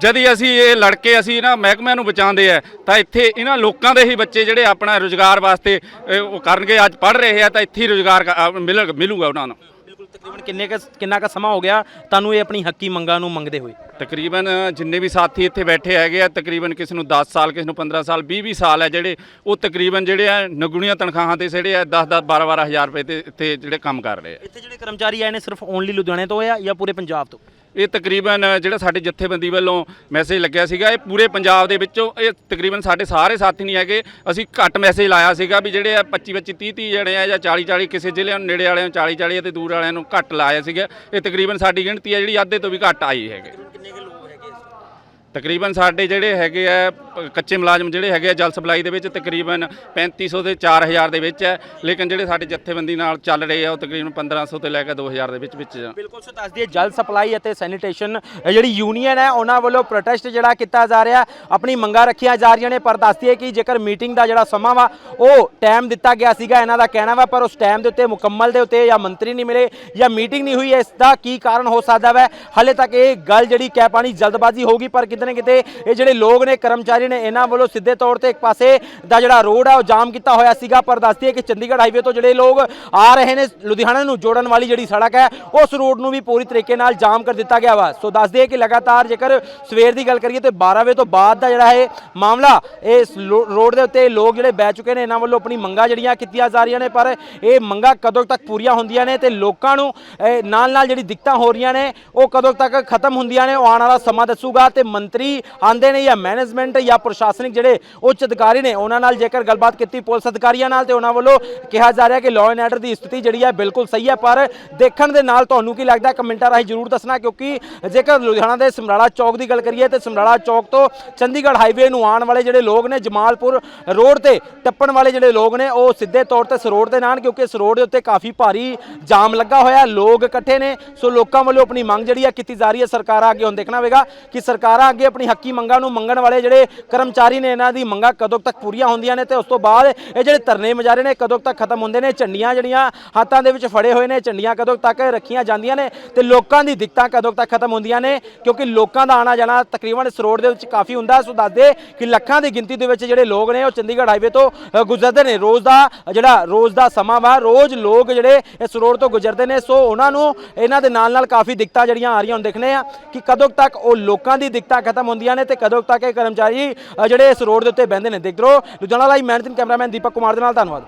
ਜਦ ਹੀ ਅਸੀਂ ਇਹ ਲੜਕੇ ਅਸੀਂ ਇਹਨਾਂ ਮਹਿਕਮਿਆਂ ਨੂੰ ਬਚਾਉਂਦੇ ਆ ਤਾਂ ਇੱਥੇ ਇਹਨਾਂ ਲੋਕਾਂ ਦੇ ਹੀ ਬੱਚੇ ਜਿਹੜੇ ਆਪਣਾ ਰੋਜ਼ਗਾਰ ਵਾਸਤੇ ਉਹ ਕਰਨਗੇ ਅੱਜ ਪੜ੍ਹ ਰਹੇ ਆ ਤਾਂ ਇੱਥੇ ਹੀ ਰੋਜ਼ਗਾਰ ਮਿਲ ਮਿਲੂਗਾ ਉਹਨਾਂ ਨੂੰ। ਬਿਲਕੁਲ ਤਕਰੀਬਨ ਕਿੰਨੇ ਕੁ ਕਿੰਨਾ ਕੁ ਸਮਾਂ ਹੋ ਗਿਆ ਤੁਹਾਨੂੰ ਇਹ ਆਪਣੀ ਹੱਕੀ ਮੰਗਾਂ ਨੂੰ ਮੰਗਦੇ ਹੋਏ? ਤਕਰੀਬਨ ਜਿੰਨੇ ਵੀ ਸਾਥੀ ਇੱਥੇ ਬੈਠੇ ਹੈਗੇ ਆ ਤਕਰੀਬਨ ਕਿਸੇ ਨੂੰ 10 ਸਾਲ ਕਿਸੇ ਨੂੰ 15 ਸਾਲ 20 20 ਸਾਲ ਹੈ ਜਿਹੜੇ ਉਹ ਤਕਰੀਬਨ ਜਿਹੜੇ ਆ ਨਗੁਣੀਆਂ ਤਨਖਾਹਾਂ ਤੇ ਜਿਹੜੇ ਆ 10 10 12 12 ਹਜ਼ਾਰ ਰੁਪਏ ਤੇ ਇੱਥੇ ਜਿਹੜੇ ਕੰਮ ਕਰ ਰਹੇ ਆ। ਇੱਥੇ ਜਿਹੜੇ ਕਰਮਚਾਰੀ ਆਏ ਨੇ ਸਿਰਫ ਓਨਲੀ ਲੁਧਿਆਣੇ ਤੋਂ ਆ ਜਾਂ ਪੂਰੇ ਪੰਜਾਬ ਤੋਂ? ਇਹ ਤਕਰੀਬਨ ਜਿਹੜਾ ਸਾਡੇ ਜਥੇਬੰਦੀ ਵੱਲੋਂ ਮੈਸੇਜ ਲੱਗਿਆ ਸੀਗਾ, ਇਹ ਪੂਰੇ ਪੰਜਾਬ ਦੇ ਵਿੱਚੋਂ ਇਹ ਤਕਰੀਬਨ ਸਾਡੇ ਸਾਰੇ ਸਾਥੀ ਨਹੀਂ ਹੈਗੇ। ਅਸੀਂ ਘੱਟ ਮੈਸੇਜ ਲਾਇਆ ਸੀਗਾ ਵੀ ਜਿਹੜੇ ਆ 25 25 30 30 ਜਿਹੜੇ ਆ ਜਾਂ 40 40 ਕਿਸੇ ਜ਼ਿਲ੍ਹੇ ਨੂੰ, ਨੇੜੇ ਵਾਲਿਆਂ ਨੂੰ 40 40 ਤੇ ਦੂਰ ਵਾਲਿਆਂ ਨੂੰ ਘੱਟ ਲਾਇਆ ਸੀਗਾ। ਇਹ ਤਕਰੀਬਨ ਸਾਡੀ ਗਿਣਤੀ ਹੈ ਜਿਹੜੀ ਅੱਧੇ ਤੋਂ ਵੀ ਘੱਟ ਆਈ ਹੈਗੇ। ਤਕਰੀਬਨ ਸਾਡੇ ਜਿਹੜੇ ਹੈਗੇ ਆ ਪ- ਕੱਚੇ ਮੁਲਾਜ਼ਮ ਜਿਹੜੇ ਹੈਗੇ ਆ ਜਲ ਸਪਲਾਈ ਦੇ ਵਿੱਚ ਤਕਰੀਬਨ 3500 ਤੇ 4000 ਦੇ ਵਿੱਚ ਹੈ ਲੇਕਿਨ ਜਿਹੜੇ ਸਾਡੇ ਜਥੇਬੰਦੀ ਨਾਲ ਚੱਲ ਰਹੇ ਆ, ਉਹ ਤਕਰੀਬਨ 1500 ਤੋਂ ਲੈ ਕੇ 2000 ਦੇ ਵਿੱਚ ਵਿੱਚ ਆ। ਬਿਲਕੁਲ ਸੋ ਦੱਸ ਦਈਏ, ਜਲ ਸਪਲਾਈ ਅਤੇ ਸੈਨੀਟੇਸ਼ਨ ਜਿਹੜੀ ਯੂਨੀਅਨ ਹੈ, ਉਹਨਾਂ ਵੱਲੋਂ ਪ੍ਰੋਟੈਸਟ ਜਿਹੜਾ ਕੀਤਾ ਜਾ ਰਿਹਾ, ਆਪਣੀ ਮੰਗਾਂ ਰੱਖੀਆਂ ਜਾ ਰਹੀਆਂ ਨੇ, ਪਰ ਦੱਸ ਦਈਏ ਕਿ ਜੇਕਰ ਮੀਟਿੰਗ ਦਾ ਜਿਹੜਾ ਸਮਾਂ ਵਾ, ਉਹ ਟਾਈਮ ਦਿੱਤਾ ਗਿਆ ਸੀਗਾ, ਇਹਨਾਂ ਦਾ ਕਹਿਣਾ ਵਾ, ਪਰ ਉਸ ਟਾਈਮ ਦੇ ਉੱਤੇ ਮੁਕੰਮਲ ਦੇ ਉੱਤੇ ਜਾਂ ਮੰਤਰੀ ਨਹੀਂ ਮਿਲੇ ਜਾਂ ਮੀਟਿੰਗ ਨਹੀਂ ਹੋਈ, ਇਸ ਦਾ ਕੀ ਕਾਰਨ ਹੋ ਸਕਦਾ ਵੈ ਹਲੇ ਤੱਕ ਇਹ ਗੱਲ ਜਿਹੜੀ ਕਹਿ ਪਾਣੀ ਜਲਦਬਾਜ਼ੀ ਹੋਊਗੀ, ਪਰ ਕਿਤੇ ਨਾ ਕਿਤੇ ਇਹ ਜਿਹੜੇ ਲੋਕ ਨੇ, ਕਰਮਚਾਰੀ ਨੇ, ਇਹਨਾਂ ਵੱਲੋਂ ਸਿੱਧੇ ਤੌਰ ਤੇ ਇੱਕ ਪਾਸੇ ਦਾ ਜਿਹੜਾ ਰੋਡ ਹੈ ਉਹ ਜਾਮ ਕੀਤਾ ਹੋਇਆ ਸੀਗਾ। ਪਰ ਦੱਸਦੀ ਹੈ ਕਿ ਚੰਡੀਗੜ੍ਹ ਹਾਈਵੇ ਤੋਂ ਜਿਹੜੇ ਲੋਕ ਆ ਰਹੇ ਨੇ, ਲੁਧਿਆਣਾ ਨੂੰ ਜੋੜਨ ਵਾਲੀ ਜਿਹੜੀ ਸੜਕ ਹੈ, ਉਸ ਰੋਡ ਨੂੰ ਵੀ ਪੂਰੀ ਤਰੀਕੇ ਨਾਲ ਜਾਮ ਕਰ ਦਿੱਤਾ ਗਿਆ ਵਾ। ਸੋ ਦੱਸਦੀ ਦਈਏ ਕਿ ਲਗਾਤਾਰ ਜੇਕਰ ਸਵੇਰ ਦੀ ਗੱਲ ਕਰੀਏ ਤੇ 12 ਵਜੇ ਤੋਂ ਬਾਅਦ ਦਾ ਜਿਹੜਾ ਇਹ ਮਾਮਲਾ, ਇਸ ਲੋ- ਰੋਡ ਦੇ ਉੱਤੇ ਲੋਕ ਜਿਹੜੇ ਬਹਿ ਚੁੱਕੇ ਨੇ, ਇਹਨਾਂ ਵੱਲੋਂ ਆਪਣੀ ਮੰਗਾਂ ਜਿਹੜੀਆਂ ਕੀਤੀਆਂ ਜਾ ਰਹੀਆਂ ਨੇ, ਪਰ ਇਹ ਮੰਗਾਂ ਕਦੋਂ ਤੱਕ ਪੂਰੀਆਂ ਹੁੰਦੀਆਂ ਨੇ ਤੇ ਲੋਕਾਂ ਨੂੰ ਨਾਲ ਨਾਲ ਜਿਹੜੀ ਦਿੱਕਤਾਂ ਹੋ ਰਹੀਆਂ ਨੇ, ਉਹ ਕਦੋਂ ਤੱਕ ਖਤਮ ਹੁੰਦੀਆਂ ਨੇ, ਉਹ ਆਉਣ ਵਾਲਾ ਸਮਾਂ ਦੱਸੂਗਾ ਤੇ ਮੰਤਰੀ ਆਂਦੇ ਨੇ ਜਾਂ ਮੈਨੇਜਮੈਂਟ ਜਾਂ ਪ੍ਰਸ਼ਾਸਨਿਕ ਜਿਹੜੇ ਉੱਚ ਅਧਿਕਾਰੀ ਨੇ, ਉਹਨਾਂ ਨਾਲ ਜੇਕਰ ਗੱਲਬਾਤ ਕੀਤੀ ਪੁਲਿਸ ਅਧਿਕਾਰੀਆਂ ਨਾਲ ਤੇ ਉਹਨਾਂ ਵੱਲੋਂ ਕਿਹਾ ਜਾ ਰਿਹਾ ਕਿ ਲਾਅ ਐਂਡ ਆਰਡਰ ਦੀ ਸਥਿਤੀ ਜਿਹੜੀ ਹੈ ਬਿਲਕੁਲ ਸਹੀ ਹੈ, ਪਰ ਦੇਖਣ ਦੇ ਨਾਲ ਤੁਹਾਨੂੰ ਕੀ ਲੱਗਦਾ ਹੈ? ਕਮੈਂਟਾਂ ਰਾਹੀਂ ਜਰੂਰ ਦੱਸਣਾ, ਕਿਉਂਕਿ ਜੇਕਰ ਲੁਧਿਆਣਾ ਦੇ ਸਮਰਾਲਾ ਚੌਕ ਦੀ ਗੱਲ ਕਰੀਏ ਤੇ ਸਮਰਾਲਾ ਚੌਕ ਤੋਂ ਚੰਡੀਗੜ੍ਹ ਹਾਈਵੇ ਨੂੰ ਆਉਣ ਵਾਲੇ ਜਿਹੜੇ ਲੋਕ ਨੇ, ਜਮਾਲਪੁਰ ਰੋਡ ਤੇ ਟੱਪਣ ਵਾਲੇ ਜਿਹੜੇ ਲੋਕ ਨੇ, ਉਹ ਸਿੱਧੇ ਤੌਰ ਤੇ ਸਰੋੜ ਰੋਡ ਦੇ ਨਾਲ, ਕਿਉਂਕਿ ਇਸ ਦੇ ਉੱਤੇ ਕਾਫੀ ਭਾਰੀ ਜਾਮ ਲੱਗਾ ਹੋਇਆ, ਲੋਕ ਇਕੱਠੇ ਨੇ, ਸੋ ਲੋਕਾਂ ਵੱਲੋਂ ਆਪਣੀ ਮੰਗ ਜਿਹੜੀ ਹੈ ਕੀਤੀ ਜਾ ਰਹੀ ਹੈ, ਸਰਕਾਰਾਂ ਅੱਗੇ ਹੁਣ ਦੇਖਣਾ ਹੋਵੇਗਾ ਕਿ ਸਰਕਾਰਾਂ ਅੱਗੇ ਆਪਣੀ ਹੱਕੀ ਮੰਗਾਂ ਨੂੰ ਮੰਗਣ ਵਾਲੇ ਜਿਹੜੇ ਕਰਮਚਾਰੀ ਨੇ, ਇਹਨਾਂ ਦੀ ਮੰਗਾਂ ਕਦੋਂ ਤੱਕ ਪੂਰੀਆਂ ਹੁੰਦੀਆਂ ਨੇ ਤੇ ਉਸ ਤੋਂ ਬਾਅਦ ਇਹ ਜਿਹੜੇ ਧਰਨੇ ਮੁਜ਼ਾਹਰੇ ਨੇ, ਕਦੋਂ ਤੱਕ ਖਤਮ ਹੁੰਦੇ ਨੇ, ਝੰਡੀਆਂ ਜਿਹੜੀਆਂ ਹੱਥਾਂ ਦੇ ਵਿੱਚ ਫੜੇ ਹੋਏ ਨੇ, ਝੰਡੀਆਂ ਕਦੋਂ ਤੱਕ ਰੱਖੀਆਂ ਜਾਂਦੀਆਂ ਨੇ ਤੇ ਲੋਕਾਂ ਦੀ ਦਿੱਕਤਾਂ ਕਦੋਂ ਤੱਕ ਖਤਮ ਹੁੰਦੀਆਂ ਨੇ, ਕਿਉਂਕਿ ਲੋਕਾਂ ਦਾ ਆਣਾ ਜਾਣਾ ਤਕਰੀਬਨ ਇਸ ਰੋਡ ਦੇ ਵਿੱਚ ਕਾਫੀ ਹੁੰਦਾ। ਸੋ ਦੱਸਦੇ ਕਿ ਲੱਖਾਂ ਦੀ ਗਿਣਤੀ ਦੇ ਵਿੱਚ ਜਿਹੜੇ ਲੋਕ ਨੇ, ਉਹ ਚੰਡੀਗੜ੍ਹ ਹਾਈਵੇ ਤੋਂ ਗੁਜ਼ਰਦੇ ਨੇ। ਰੋਜ਼ ਦਾ ਜਿਹੜਾ, ਰੋਜ਼ ਦਾ ਸਮਾਂ ਵਾ, ਰੋਜ਼ ਲੋਕ ਜਿਹੜੇ ਇਸ ਰੋਡ ਤੋਂ ਗੁਜ਼ਰਦੇ ਨੇ। ਸੋ ਉਹਨਾਂ ਨੂੰ ਇਹਨਾਂ ਦੇ ਨਾਲ ਨਾਲ ਕਾਫੀ ਦਿੱਕਤਾਂ ਜਿਹੜੀਆਂ ਆ ਰਹੀਆਂ, ਹੁਣ ਦੇਖਣੇ ਆ ਕਿ ਕਦੋਂ ਤੱਕ ਉਹ ਲੋਕਾਂ ਦੀ ਦਿੱਕਤਾਂ ਖਤਮ ਹੁੰਦੀਆਂ ਨੇ ਤੇ ਕਦੋਂ ਤੱਕ ਇਹ ਕਰਮਚਾਰੀ ਅ, ਜਿਹੜੇ ਇਸ ਰੋਡ ਦੇ ਉੱਤੇ ਬਹਿੰਦੇ ਨੇ? ਦੇਖਦੇ ਰਹੋ। Ludhiana live managing cameraman Deepak Kumar ਦੇ ਨਾਲ ਧੰਨਵਾਦ।